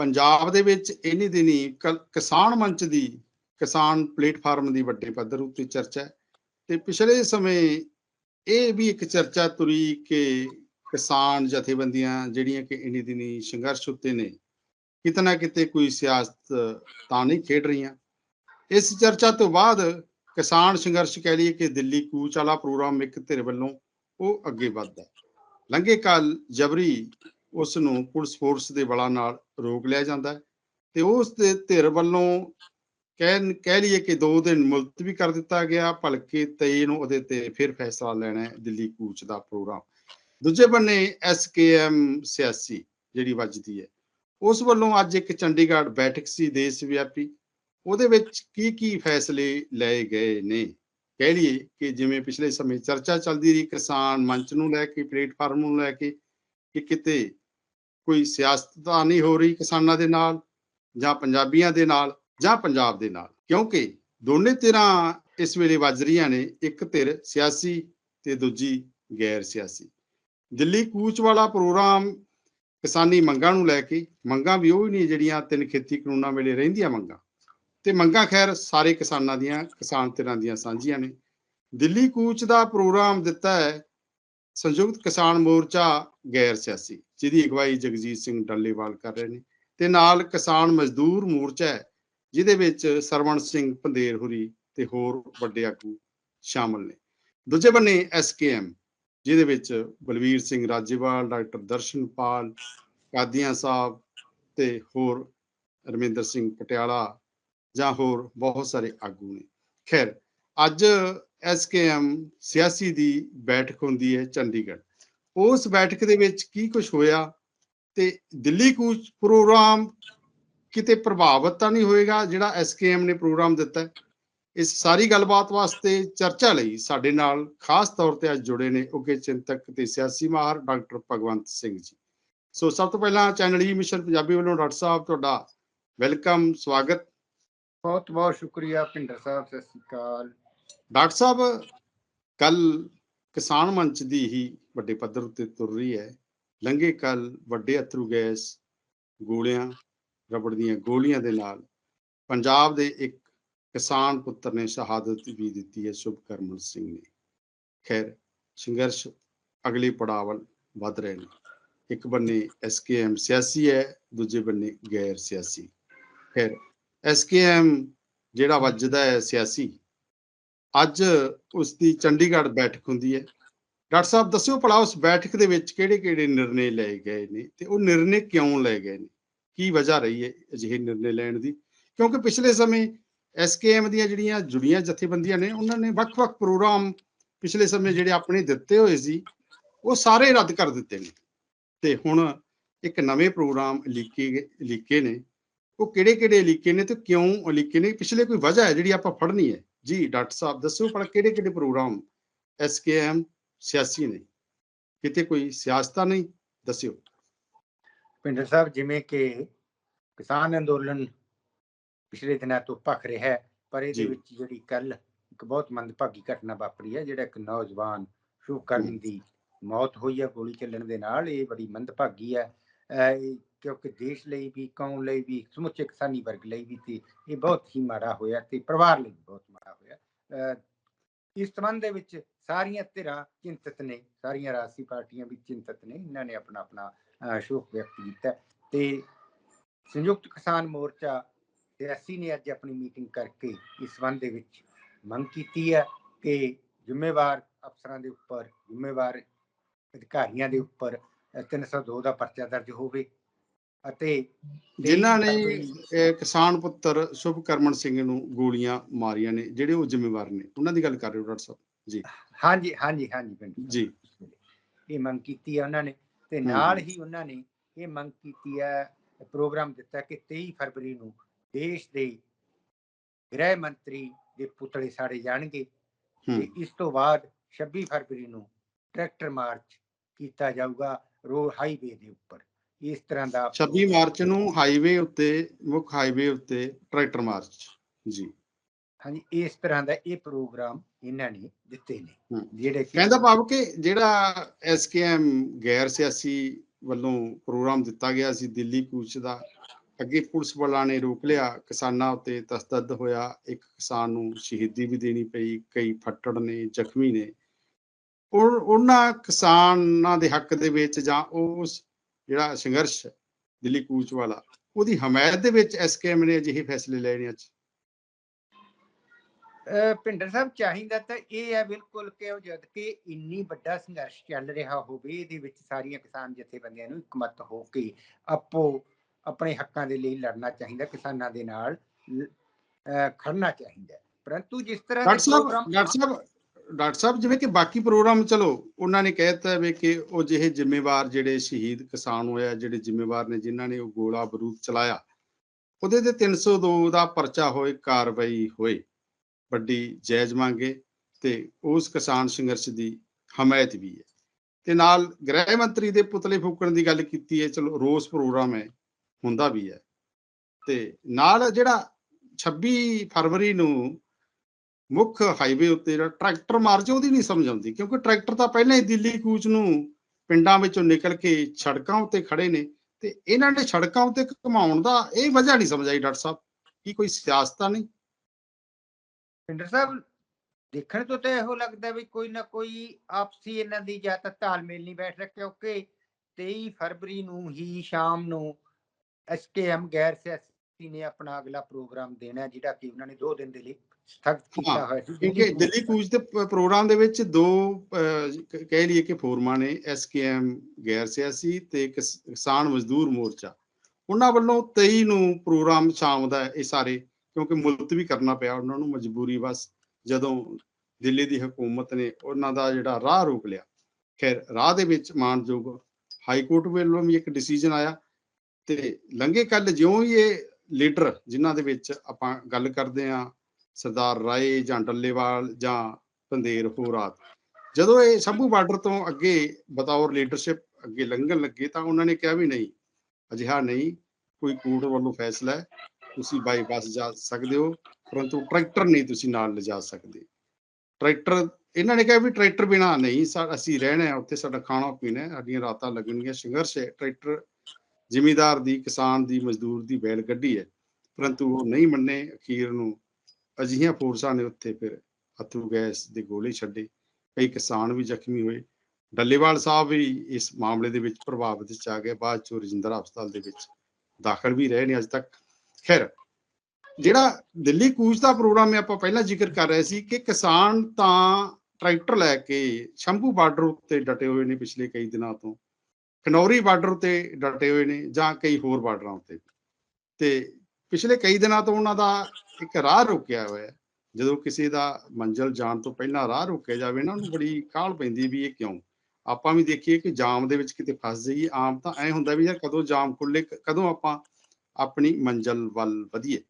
ਪੰਜਾਬ ਦੇ ਵਿੱਚ ਇੰਨੀ ਦਿਨੀ ਕ- ਕਿਸਾਨ ਮੰਚ ਦੀ, ਕਿਸਾਨ ਪਲੇਟਫਾਰਮ ਦੀ ਵੱਡੇ ਪੱਧਰ ਉੱਤੇ ਚਰਚਾ ਹੈ। ਤੇ ਪਿਛਲੇ ਸਮੇਂ ਇਹ ਵੀ ਇੱਕ ਚਰਚਾ ਤੁਰੀ ਕਿ ਕਿਸਾਨ ਜਥੇਬੰਦੀਆਂ ਜਿਹੜੀਆਂ ਕਿ ਇੰਨੀ ਦਿਨੀ ਸੰਘਰਸ਼ ਉੱਤੇ ਨੇ ਕਿਤੇ ਨਾ ਕਿਤੇ ਕੋਈ ਸਿਆਸਤ ਤਾਂ ਨਹੀਂ ਖੇਡ ਰਹੀਆਂ। ਇਸ ਚਰਚਾ ਤੋਂ ਬਾਅਦ ਕਿਸਾਨ ਸੰਘਰਸ਼ ਕਹਿ ਲਈਏ ਕਿ ਦਿੱਲੀ ਕੂਚ ਵਾਲਾ ਪ੍ਰੋਗਰਾਮ ਇੱਕ ਧਿਰ ਵੱਲੋਂ ਉਹ ਅੱਗੇ ਵੱਧਦਾ ਲੰਘੇ ਕਾਲ ਜਬਰੀ ਉਸ ਨੂੰ ਪੁਲਿਸ ਫੋਰਸ ਦੇ ਬਲਾਂ ਨਾਲ ਰੋਕ ਲਿਆ ਜਾਂਦਾ ਹੈ ਤੇ ਉਸ ਦੇ ਧਿਰ ਵੱਲੋਂ ਕਹਿ ਕਹਿ ਲਈਏ ਕਿ ਦੋ ਦਿਨ ਮੁਲਤਵੀ ਕਰ ਦਿੱਤਾ ਗਿਆ, ਭਲਕੇ 23 ਨੂੰ ਉਹਦੇ ਤੇ ਫਿਰ ਫੈਸਲਾ ਲੈਣਾ ਹੈ ਦਿੱਲੀ ਕੂਚ ਦਾ ਪ੍ਰੋਗਰਾਮ। ਦੂਜੇ ਬੰਨੇ ਐਸਕੇਐਮ ਸਿਆਸੀ ਜਿਹੜੀ ਵੱਜਦੀ ਹੈ, ਉਸ ਵੱਲੋਂ ਅੱਜ ਇੱਕ ਚੰਡੀਗੜ੍ਹ ਬੈਠਕ ਸੀ ਦੇਸ਼ ਵਿਆਪੀ, ਉਹਦੇ ਵਿੱਚ ਕੀ ਕੀ ਫੈਸਲੇ ਲਏ ਗਏ ਨੇ? ਕਹਿ ਲਈਏ ਕਿ ਜਿਵੇਂ ਪਿਛਲੇ ਸਮੇਂ ਚਰਚਾ ਚੱਲਦੀ ਰਹੀ ਕਿਸਾਨ ਮੰਚ ਨੂੰ ਲੈ ਕੇ, ਪਲੇਟਫਾਰਮ ਨੂੰ ਲੈ ਕੇ, ਕਿ ਕਿਤੇ ਕੋਈ ਸਿਆਸਤ ਤਾਂ ਨਹੀਂ ਹੋ ਰਹੀ ਕਿਸਾਨਾਂ ਦੇ ਨਾਲ ਜਾਂ ਪੰਜਾਬੀਆਂ ਦੇ ਨਾਲ ਜਾਂ ਪੰਜਾਬ ਦੇ ਨਾਲ। ਕਿਉਂਕਿ ਦੋਨੇ ਧਿਰਾਂ ਇਸ ਵੇਲੇ ਵੱਜ ਰਹੀਆਂ ਨੇ, ਇੱਕ ਧਿਰ ਸਿਆਸੀ ਤੇ ਦੂਜੀ ਗੈਰ ਸਿਆਸੀ। ਦਿੱਲੀ ਕੂਚ ਵਾਲਾ ਪ੍ਰੋਗਰਾਮ ਕਿਸਾਨੀ ਮੰਗਾਂ ਨੂੰ ਲੈ ਕੇ, ਮੰਗਾਂ ਵੀ ਉਹ ਹੀ ਨਹੀਂ ਜਿਹੜੀਆਂ ਤਿੰਨ ਖੇਤੀ ਕਾਨੂੰਨਾਂ ਵੇਲੇ ਰਹਿੰਦੀਆਂ ਮੰਗਾਂ। ਤੇ ਮੰਗਾਂ ਖੈਰ ਸਾਰੇ ਕਿਸਾਨਾਂ ਦੀਆਂ, ਕਿਸਾਨ ਧਿਰਾਂ ਦੀਆਂ ਸਾਂਝੀਆਂ ਨੇ। ਦਿੱਲੀ ਕੂਚ ਦਾ ਪ੍ਰੋਗਰਾਮ ਦਿੱਤਾ ਹੈ ਸੰਯੁਕਤ ਕਿਸਾਨ ਮੋਰਚਾ ਗੈਰ ਸਿਆਸੀ। ਜਿਹਦੀ ਅਗਵਾਈ ਜਗਜੀਤ ਸਿੰਘ ਡੱਲੇਵਾਲ ਕਰ ਰਹੇ ਨੇ। ਤੇ ਨਾਲ ਕਿਸਾਨ ਮਜ਼ਦੂਰ ਮੋਰਚਾ ਹੈ, ਜਿਹਦੇ ਵਿੱਚ ਸਰਵਣ ਸਿੰਘ ਪੰਦੇਰ ਹੁਰੀ ਤੇ ਹੋਰ ਵੱਡੇ ਆਗੂ ਸ਼ਾਮਲ ਨੇ। ਦੂਜੇ ਬੰਨੇ ਐਸਕੇਐਮ ਜਿਹਦੇ ਵਿੱਚ ਬਲਵੀਰ ਸਿੰਘ ਰਾਜੇਵਾਲ, ਡਾਕਟਰ ਦਰਸ਼ਨਪਾਲ, ਕਾਦੀਆਂ ਸਾਹਿਬ ਤੇ ਹੋਰ ਰਮਿੰਦਰ ਸਿੰਘ ਪਟਿਆਲਾ ਜਾਂ ਹੋਰ ਬਹੁਤ ਸਾਰੇ ਆਗੂ ਨੇ। ਖੈਰ, ਅੱਜ ਐਸਕੇਐਮ ਸਿਆਸੀ ਦੀ ਬੈਠਕ ਹੁੰਦੀ ਹੈ ਚੰਡੀਗੜ੍ਹ। ਉਸ ਬੈਠਕ ਦੇ ਵਿੱਚ ਕੀ ਕੁਝ ਹੋਇਆ ਤੇ ਦਿੱਲੀ ਕੂਚ ਪ੍ਰੋਗਰਾਮ ਕਿਤੇ ਪ੍ਰਭਾਵਿਤ ਤਾਂ ਨਹੀਂ ਹੋਏਗਾ ਜਿਹੜਾ ਐਸਕੇਐਮ ਨੇ ਪ੍ਰੋਗਰਾਮ ਦਿੱਤਾ ਇਸ ਸਾਰੀ ਗੱਲਬਾਤ ਵਾਸਤੇ ਚਰਚਾ ਲਈ ਸਾਡੇ ਨਾਲ ਖਾਸ ਤੌਰ ਤੇ ਅੱਜ ਜੁੜੇ ਨੇ ਉੱਘੇ ਚਿੰਤਕ ਤੇ ਸਿਆਸੀ ਮਾਹਰ ਡਾਕਟਰ ਭਗਵੰਤ ਸਿੰਘ ਜੀ। ਸੋ ਸਭ ਤੋਂ ਪਹਿਲਾਂ ਚੈਨਲ ਈ ਮਿਸ਼ਨ ਪੰਜਾਬੀ ਵੱਲੋਂ ਡਾਕਟਰ ਸਾਹਿਬ ਤੁਹਾਡਾ ਵੈਲਕਮ ਸਵਾਗਤ। ਬਹੁਤ ਬਹੁਤ ਸ਼ੁਕਰੀਆ ਭਿੰਡਰ ਸਾਹਿਬ ਸਤਿ ਸ੍ਰੀ ਅਕਾਲ। ਡਾਕਟਰ ਸਾਹਿਬ ਕੱਲ ਕਿਸਾਨ ਮੰਚ ਦੀ ਹੀ ਵੱਡੇ ਪੱਧਰ ਉੱਤੇ ਤੁਰ ਰਹੀ ਹੈ। ਲੰਘੇ ਕੱਲ ਵੱਡੇ ਅਥਰੂ ਗੈਸ ਗੋਲੀਆਂ, ਰਬੜ ਦੀਆਂ ਗੋਲੀਆਂ ਦੇ ਨਾਲ ਪੰਜਾਬ ਦੇ ਇੱਕ ਕਿਸਾਨ ਪੁੱਤਰ ਨੇ ਸ਼ਹਾਦਤ ਵੀ ਦਿੱਤੀ ਹੈ ਸ਼ੁਭਕਰਮਨ ਸਿੰਘ ਨੇ। ਖੈਰ, ਸੰਘਰਸ਼ ਅਗਲੇ ਪੜਾਅ ਵੱਲ ਵਧ ਰਹੇ ਨੇ। ਇੱਕ ਬੰਨੇ ਐਸਕੇਐਮ ਸਿਆਸੀ ਹੈ, ਦੂਜੇ ਬੰਨੇ ਗੈਰ ਸਿਆਸੀ। ਖੈਰ ਐਸਕੇਐਮ ਜਿਹੜਾ ਵੱਜਦਾ ਹੈ ਸਿਆਸੀ ਅੱਜ ਉਸ ਦੀ ਚੰਡੀਗੜ੍ਹ ਬੈਠਕ ਹੁੰਦੀ ਹੈ। ਡਾਕਟਰ ਸਾਹਿਬ, ਦੱਸਿਓ ਭਲਾ ਉਸ ਬੈਠਕ ਦੇ ਵਿੱਚ ਕਿਹੜੇ-ਕਿਹੜੇ ਨਿਰਣੇ ਲਏ ਗਏ ਨੇ ਤੇ ਉਹ ਨਿਰਣੇ ਕਿਉਂ ਲਏ ਗਏ ਨੇ? ਕੀ ਵਜ੍ਹਾ ਰਹੀ ਹੈ ਅਜਿਹੇ ਨਿਰਣੇ ਲੈਣ ਦੀ? ਕਿਉਂਕਿ ਪਿਛਲੇ ਸਮੇਂ ਐਸਕੇਐਮ ਦੀਆਂ ਜਿਹੜੀਆਂ ਜੁੜੀਆਂ ਜਥੇਬੰਦੀਆਂ ਨੇ, ਉਹਨਾਂ ਨੇ ਵੱਖ-ਵੱਖ ਪ੍ਰੋਗਰਾਮ ਪਿਛਲੇ ਸਮੇਂ ਜਿਹੜੇ ਆਪਣੇ ਦਿੱਤੇ ਹੋਏ ਸੀ, ਉਹ ਸਾਰੇ ਰੱਦ ਕਰ ਦਿੱਤੇ ਨੇ। ਤੇ ਹੁਣ ਇੱਕ ਨਵੇਂ ਪ੍ਰੋਗਰਾਮ ਲਿਖੇ ਗਏ- ਲਿਖੇ ਨੇ। ਉਹ ਕਿਹੜੇ-ਕਿਹੜੇ ਲਿਖੇ ਨੇ ਤੇ ਕਿਉਂ ਲਿਖੇ ਨੇ? ਪਿਛਲੇ ਕੋਈ ਵਜ੍ਹਾ ਹੈ ਜਿਹੜੀ ਆਪਾਂ ਫੜਨੀ ਹੈ? ਜੀ ਡਾਕਟਰ ਸਾਹਿਬ ਦੱਸਿਓ ਭਲਾ ਕਿਹੜੇ ਕਿਹੜੇ ਪ੍ਰੋਗਰਾਮ ਐਸਕੇਐਮ ਸਿਆਸੀ ਨੇ? ਕਿਤੇ ਕੋਈ ਸਿਆਸਤਾ ਨਹੀਂ? ਦੱਸਿਓ। ਭਿੰਡਰ ਸਾਹਿਬ ਜਿਵੇਂ ਕਿ ਕਿਸਾਨ ਅੰਦੋਲਨ ਪਿਛਲੇ ਦਿਨਾਂ ਤੋਂ ਭਖ ਰਿਹਾ ਹੈ ਪਰ ਇਹਦੇ। ਵਿੱਚ ਜਿਹੜੀ ਕੱਲ ਇੱਕ ਬਹੁਤ ਮੰਦਭਾਗੀ ਘਟਨਾ ਵਾਪਰੀ ਹੈ ਜਿਹੜਾ ਇੱਕ ਨੌਜਵਾਨ ਸ਼ੁਭਕਰਨ ਦੀ ਮੌਤ ਹੋਈ ਹੈ ਗੋਲੀ ਚੱਲਣ ਦੇ ਨਾਲ ਇਹ ਬੜੀ ਮੰਦਭਾਗੀ ਹੈ। ਕਿਉਂਕਿ ਦੇਸ਼ ਲਈ ਵੀ, ਕੌਮ ਲਈ ਵੀ, ਸਮੁੱਚੇ ਕਿਸਾਨੀ ਵਰਗ ਲਈ ਵੀ ਤੇ ਇਹ ਬਹੁਤ ਹੀ ਮਾੜਾ ਹੋਇਆ ਤੇ ਪਰਿਵਾਰ ਲਈ ਬਹੁਤ ਮਾੜਾ ਹੋਇਆ। ਇਸ ਸੰਬੰਧ ਦੇ ਵਿੱਚ ਸਾਰੀਆਂ ਧਿਰਾਂ ਚਿੰਤਤ ਨੇ, ਸਾਰੀਆਂ ਰਾਜਸੀ ਪਾਰਟੀਆਂ ਵੀ ਚਿੰਤਤ ਨੇ, ਇਹਨਾਂ ਨੇ ਆਪਣਾ ਆਪਣਾ ਸ਼ੋਕ ਵਿਅਕਤ ਕੀਤਾ ਤੇ ਸੰਯੁਕਤ ਕਿਸਾਨ ਮੋਰਚਾ ਸਿਆਸੀ ਨੇ ਅੱਜ ਆਪਣੀ ਮੀਟਿੰਗ ਕਰਕੇ ਇਸ ਸੰਬੰਧ ਦੇ ਵਿੱਚ ਮੰਗ ਕੀਤੀ ਹੈ ਕਿ ਜ਼ਿੰਮੇਵਾਰ ਅਫਸਰਾਂ ਦੇ ਉੱਪਰ, ਜ਼ਿੰਮੇਵਾਰ ਅਧਿਕਾਰੀਆਂ ਦੇ ਉੱਪਰ, ਅਹ 302 ਦਾ ਪਰਚਾ ਦਰਜ ਹੋਵੇ। ਅਤੇ ਜਿਨ੍ਹਾਂ ਨੇ ਕਿਸਾਨ ਪੁੱਤਰ ਸ਼ੁਭਕਰਮਨ ਸਿੰਘ ਨੂੰ ਗੋਲੀਆਂ ਮਾਰੀਆਂ ਨੇ ਜਿਹੜੇ ਉਹ ਜ਼ਿੰਮੇਵਾਰ ਨੇ। ਉਹਨਾਂ ਦੀ ਗੱਲ ਕਰ ਰਹੇ ਹੋ ਡਾਕਟਰ ਸਾਹਿਬ? ਹਾਂਜੀ ਹਾਂਜੀ ਹਾਂਜੀ ਪਿੰਡ ਸਾਹਿਬ। ਜੀ। ਇਹ ਮੰਗ ਕੀਤੀ ਹੈ ਉਹਨਾਂ ਨੇ ਤੇ ਨਾਲ ਹੀ ਉਹਨਾਂ ਨੇ ਇਹ ਮੰਗ ਕੀਤੀ ਹੈ ਪ੍ਰੋਗਰਾਮ ਦਿੱਤਾ ਕਿ 23 ਫਰਵਰੀ ਨੂੰ ਦੇਸ਼ ਦੇ ਗ੍ਰਹਿ ਮੰਤਰੀ ਦੇ ਪੁਤਲੇ ਸਾੜੇ ਜਾਣਗੇ। ਤੇ ਇਸ ਤੋਂ ਬਾਅਦ 26 ਫਰਵਰੀ ਨੂੰ ਟਰੈਕਟਰ ਮਾਰਚ ਕੀਤਾ ਜਾਊਗਾ ਰੋਡ ਹਾਈਵੇ ਦੇ ਉੱਪਰ। ਇਸ ਤਰ੍ਹਾਂ ਦਾ 26 ਮਾਰਚ ਨੂੰ ਹਾਈਵੇ ਉੱਤੇ ਮੁੱਖ ਹਾਈਵੇ ਉੱਤੇ ਟਰੈਕਟਰ ਮਾਰਚ ਜੀ ਹਾਂਜੀ ਇਸ ਤਰ੍ਹਾਂ ਦਾ ਇਹ ਪ੍ਰੋਗਰਾਮ ਇਹਨਾਂ ਨੇ ਦਿੱਤੇ ਨੇ। ਜਿਹੜੇ ਕਹਿੰਦਾ ਭਾਵ ਕਿ ਜਿਹੜਾ ਐਸਕੇਐਮ ਗੈਰ ਸਿਆਸੀ ਵੱਲੋਂ ਪ੍ਰੋਗਰਾਮ ਦਿੱਤਾ ਗਿਆ ਸੀ ਦਿੱਲੀ ਕੂਚ ਦਾ ਅੱਗੇ ਪੁਲਿਸ ਵਾਲਾਂ ਨੇ ਰੋਕ ਲਿਆ ਕਿਸਾਨਾਂ ਉੱਤੇ ਤਸਦਦ ਹੋਇਆ ਇੱਕ ਕਿਸਾਨ ਨੂੰ ਸ਼ਹੀਦੀ ਵੀ ਦੇਣੀ ਪਈ ਕਈ ਫੱਟੜ ਨੇ ਜ਼ਖਮੀ ਨੇ ਉਹ ਉਹਨਾਂ ਕਿਸਾਨਾਂ ਦੇ ਹੱਕ ਦੇ ਵਿੱਚ ਜਾਂ ਉਸ ਜਿਹੜਾ ਸੰਘਰਸ਼ ਦਿੱਲੀ ਕੂਚ ਵਾਲਾ ਉਹਦੀ ਹਮਾਇਤ ਦੇ ਵਿੱਚ ਐਸਕੇਐਮ ਨੇ ਅਜਿਹੇ ਫੈਸਲੇ ਨੇ ਅੱਜ ਭਿੰਡਰ ਸਾਹਿਬ ਚਾਹੀਦਾ ਤਾਂ ਇਹ ਹੈ ਬਿਲਕੁਲ ਕਿ ਉਹ ਜਦ ਕਿ ਇੰਨੀ ਵੱਡਾ ਸੰਘਰਸ਼ ਚੱਲ ਰਿਹਾ ਹੋਵੇ ਇਹਦੇ ਵਿੱਚ ਸਾਰੀਆਂ ਕਿਸਾਨ ਜਥੇਬੰਦੀਆਂ ਨੂੰ ਇਕਮਤ ਹੋ ਕੇ ਆਪੋ ਆਪਣੇ ਹੱਕਾਂ ਦੇ ਲਈ ਲੜਨਾ ਚਾਹੀਦਾ ਕਿਸਾਨਾਂ ਦੇ ਨਾਲ ਖੜਨਾ ਚਾਹੀਦਾ ਹੈ। ਪਰੰਤੂ ਜਿਸ ਤਰ੍ਹਾਂ ਸਾਹਿਬ ਡਾਕਟਰ ਸਾਹਿਬ ਡਾਕਟਰ ਸਾਹਿਬ, ਜਿਵੇਂ ਕਿ ਬਾਕੀ ਪ੍ਰੋਗਰਾਮ, ਚਲੋ, ਉਹਨਾਂ ਨੇ ਕਹਿ ਦਿੱਤਾ ਵੀ ਕਿ ਉਹ ਜਿਹੇ ਜ਼ਿੰਮੇਵਾਰ ਜਿਹੜੇ ਸ਼ਹੀਦ ਕਿਸਾਨ ਹੋਇਆ, ਜਿਹੜੇ ਜ਼ਿੰਮੇਵਾਰ ਨੇ, ਜਿਨ੍ਹਾਂ ਨੇ ਉਹ ਗੋਲਾ ਬਰੂਦ ਚਲਾਇਆ, ਉਹਦੇ ਤੇ 302 ਦਾ ਪਰਚਾ ਹੋਏ, ਕਾਰਵਾਈ ਹੋਏ। ਵੱਡੀ ਜਾਇਜ਼ ਮੰਗੇ ਤੇ ਉਸ ਕਿਸਾਨ ਸੰਘਰਸ਼ ਦੀ ਹਮਾਇਤ ਵੀ ਹੈ ਤੇ ਨਾਲ ਗ੍ਰਹਿ ਮੰਤਰੀ ਦੇ ਪੁਤਲੇ ਫੂਕਣ ਦੀ ਗੱਲ ਕੀਤੀ ਹੈ ਚਲੋ, ਰੋਸ ਪ੍ਰੋਗਰਾਮ ਹੈ ਹੁੰਦਾ ਵੀ ਹੈ ਤੇ ਨਾਲ ਜਿਹੜਾ 26 ਫਰਵਰੀ ਨੂੰ ਮੁੱਖ ਹਾਈਵੇ ਉੱਤੇ ਜਿਹੜਾ ਟਰੈਕਟਰ ਮਾਰਚ ਉਹਦੀ ਨਹੀਂ ਸਮਝ ਆਉਂਦੀ ਕਿਉਂਕਿ ਟਰੈਕਟਰ ਤਾਂ ਪਹਿਲਾਂ ਹੀ ਦਿੱਲੀ ਕੂਚ ਨੂੰ ਪਿੰਡਾਂ ਵਿੱਚੋਂ ਨਿਕਲ ਕੇ ਸੜਕਾਂ ਉੱਤੇ ਖੜੇ ਨੇ ਤੇ ਇਹਨਾਂ ਨੇ ਸੜਕਾਂ ਉੱਤੇ ਘੁਮਾਉਣ ਦਾ ਇਹ ਵਜ੍ਹਾ ਨਹੀਂ ਸਮਝ ਆਈ ਡਾਕਟਰ ਸਾਹਿਬ ਕੀ ਕੋਈ ਸਿਆਸਤ ਨਹੀਂ? ਭਿੰਡਰ ਸਾਹਿਬ ਦੇਖਣ ਤੋਂ ਤਾਂ ਇਹੋ ਲੱਗਦਾ ਵੀ ਕੋਈ ਨਾ ਕੋਈ ਆਪਸੀ ਇਹਨਾਂ ਦੀ ਜਾਂ ਤਾਂ ਤਾਲਮੇਲ ਨਹੀਂ ਬੈਠ ਰਿਹਾ ਕਿਉਂਕਿ 23 ਫਰਵਰੀ ਨੂੰ ਹੀ ਸ਼ਾਮ ਨੂੰ ਐਸਕੇਐਮ ਗੈਰ ਸਿਆਸੀ ਨੇ ਆਪਣਾ ਅਗਲਾ ਪ੍ਰੋਗਰਾਮ ਦੇਣਾ ਹੈ, ਜਿਹੜਾ ਕਿ ਉਹਨਾਂ ਨੇ 2 ਦਿਨ ਦੇ ਲਈ ਕਿਉਂਕਿ ਦਿੱਲੀ ਕੂਚ ਦੇ ਪ੍ਰੋਗਰਾਮ ਦੇ ਵਿੱਚ ਦੋ ਕਹਿ ਲਈਏ ਕਿ ਫੋਰਮਾਂ ਨੇ ਐਸਕੇਐਮ ਗੈਰ ਸਿਆਸੀ ਤੇ ਕਿਸ- ਕਿਸਾਨ ਮਜ਼ਦੂਰ ਮੋਰਚਾ। ਉਹਨਾਂ ਵੱਲੋਂ 23 ਨੂੰ ਪ੍ਰੋਗਰਾਮ ਸ਼ਾਮ ਦਾ ਇਹ ਸਾਰੇ ਕਿਉਂਕਿ ਮੁਲਤਵੀ ਕਰਨਾ ਪਿਆ ਉਹਨਾਂ ਨੂੰ ਮਜਬੂਰੀ ਬਸ ਜਦੋਂ ਦਿੱਲੀ ਦੀ ਹਕੂਮਤ ਨੇ ਉਹਨਾਂ ਦਾ ਜਿਹੜਾ ਰਾਹ ਰੋਕ ਲਿਆ। ਖੈਰ ਰਾਹ ਦੇ ਵਿੱਚ ਮਾਨਯੋਗ ਹਾਈ ਕੋਰਟ ਵੱਲੋਂ ਵੀ ਇੱਕ ਡਿਸੀਜਨ ਆਇਆ ਤੇ ਲੰਘੇ ਕੱਲ ਜਿਉਂ ਹੀ ਇਹ ਲੀਡਰ ਜਿਨ੍ਹਾਂ ਦੇ ਵਿੱਚ ਆਪਾਂ ਗੱਲ ਕਰਦੇ ਆਂ ਸਰਦਾਰ ਰਾਏ ਜਾਂ ਡੱਲੇਵਾਲ ਜਾਂ ਪੰਦੇਰ ਹੋਰਾਤ ਜਦੋਂ ਇਹ ਸ਼ੰਭੂ ਬਾਰਡਰ ਤੋਂ ਅੱਗੇ ਬਤੌਰ ਲੀਡਰਸ਼ਿਪ ਅੱਗੇ ਲੰਘਣ ਲੱਗੇ ਤਾਂ ਉਹਨਾਂ ਨੇ ਕਿਹਾ ਵੀ ਨਹੀਂ, ਅਜਿਹਾ ਨਹੀਂ, ਕੋਈ ਕੋਰਟ ਵੱਲੋਂ ਫੈਸਲਾ ਹੈ, ਤੁਸੀਂ ਬਾਈ ਬੱਸ ਜਾ ਸਕਦੇ ਹੋ, ਪਰੰਤੂ ਟਰੈਕਟਰ ਨਹੀਂ ਤੁਸੀਂ ਨਾਲ ਲਿਜਾ ਸਕਦੇ। ਟਰੈਕਟਰ ਇਹਨਾਂ ਨੇ ਕਿਹਾ ਵੀ ਟਰੈਕਟਰ ਬਿਨਾ ਨਹੀਂ ਅਸੀਂ ਰਹਿਣਾ ਹੈ, ਉੱਥੇ ਸਾਡਾ ਖਾਣਾ ਪੀਣਾ ਹੈ, ਸਾਡੀਆਂ ਰਾਤਾਂ ਲੱਗਣਗੀਆਂ, ਸੰਘਰਸ਼ ਹੈ। ਟਰੈਕਟਰ ਜ਼ਿਮੀਦਾਰ ਦੀ, ਕਿਸਾਨ ਦੀ, ਮਜ਼ਦੂਰ ਦੀ ਬੈਲ ਗੱਡੀ ਹੈ, ਪਰੰਤੂ ਉਹ ਨਹੀਂ ਮੰਨੇ ਅਖੀਰ ਨੂੰ ਅਜਿਹੀਆਂ ਫੋਰਸਾਂ ਨੇ ਉੱਥੇ ਫਿਰ ਅਥਰੂ ਗੈਸ ਦੇ ਗੋਲੇ ਛੱਡੇ, ਕਈ ਕਿਸਾਨ ਵੀ ਜ਼ਖਮੀ ਹੋਏ। ਡੱਲੇਵਾਲ ਸਾਹਿਬ ਵੀ ਇਸ ਮਾਮਲੇ ਦੇ ਵਿੱਚ ਪ੍ਰਭਾਵਿਤ ਚ ਆ ਗਏ। ਬਾਅਦ ਚੋਂ ਰਜਿੰਦਰ ਹਸਪਤਾਲ ਦੇ ਵਿੱਚ ਦਾਖਲ ਵੀ ਰਹੇ ਨੇ ਅੱਜ ਤੱਕ। ਖੈਰ, ਜਿਹੜਾ ਦਿੱਲੀ ਕੂਚ ਦਾ ਪ੍ਰੋਗਰਾਮ ਆਪਾਂ ਪਹਿਲਾਂ ਜ਼ਿਕਰ ਕਰ ਰਹੇ ਸੀ ਕਿ ਕਿਸਾਨ ਤਾਂ ਟਰੈਕਟਰ ਲੈ ਕੇ ਸ਼ੰਭੂ ਬਾਰਡਰ ਉੱਤੇ ਡਟੇ ਹੋਏ ਨੇ ਪਿਛਲੇ ਕਈ ਦਿਨਾਂ ਤੋਂ। ਖਨੌਰੀ ਬਾਰਡਰ ਉੱਤੇ ਡਟੇ ਹੋਏ ਨੇ ਜਾਂ ਕਈ ਹੋਰ ਬਾਰਡਰਾਂ ਉੱਤੇ। ਤੇ ਪਿਛਲੇ ਕਈ ਦਿਨਾਂ ਤੋਂ ਉਹਨਾਂ ਦਾ ਇੱਕ ਰਾਹ ਰੋਕਿਆ ਹੋਇਆ ਹੈ। ਜਦੋਂ ਕਿਸੇ ਦਾ ਮੰਜ਼ਲ ਜਾਣ ਤੋਂ ਪਹਿਲਾਂ ਰਾਹ ਰੋਕਿਆ ਜਾਵੇ ਨਾ, ਉਹਨੂੰ ਬੜੀ ਕਾਹਲ ਪੈਂਦੀ ਵੀ ਇਹ ਕਿਉਂ? ਆਪਾਂ ਵੀ ਦੇਖੀਏ ਕਿ ਜਾਮ ਦੇ ਵਿੱਚ ਕਿਤੇ ਫਸ ਜਾਈਏ, ਆਮ ਤਾਂ ਐ ਹੁੰਦਾ ਵੀ ਯਾਰ ਕਦੋਂ ਜਾਮ ਖੁੱਲੇ ਕਦੋਂ ਆਪਾਂ ਆਪਣੀ ਮੰਜ਼ਲ ਵੱਲ ਵਧੀਏ।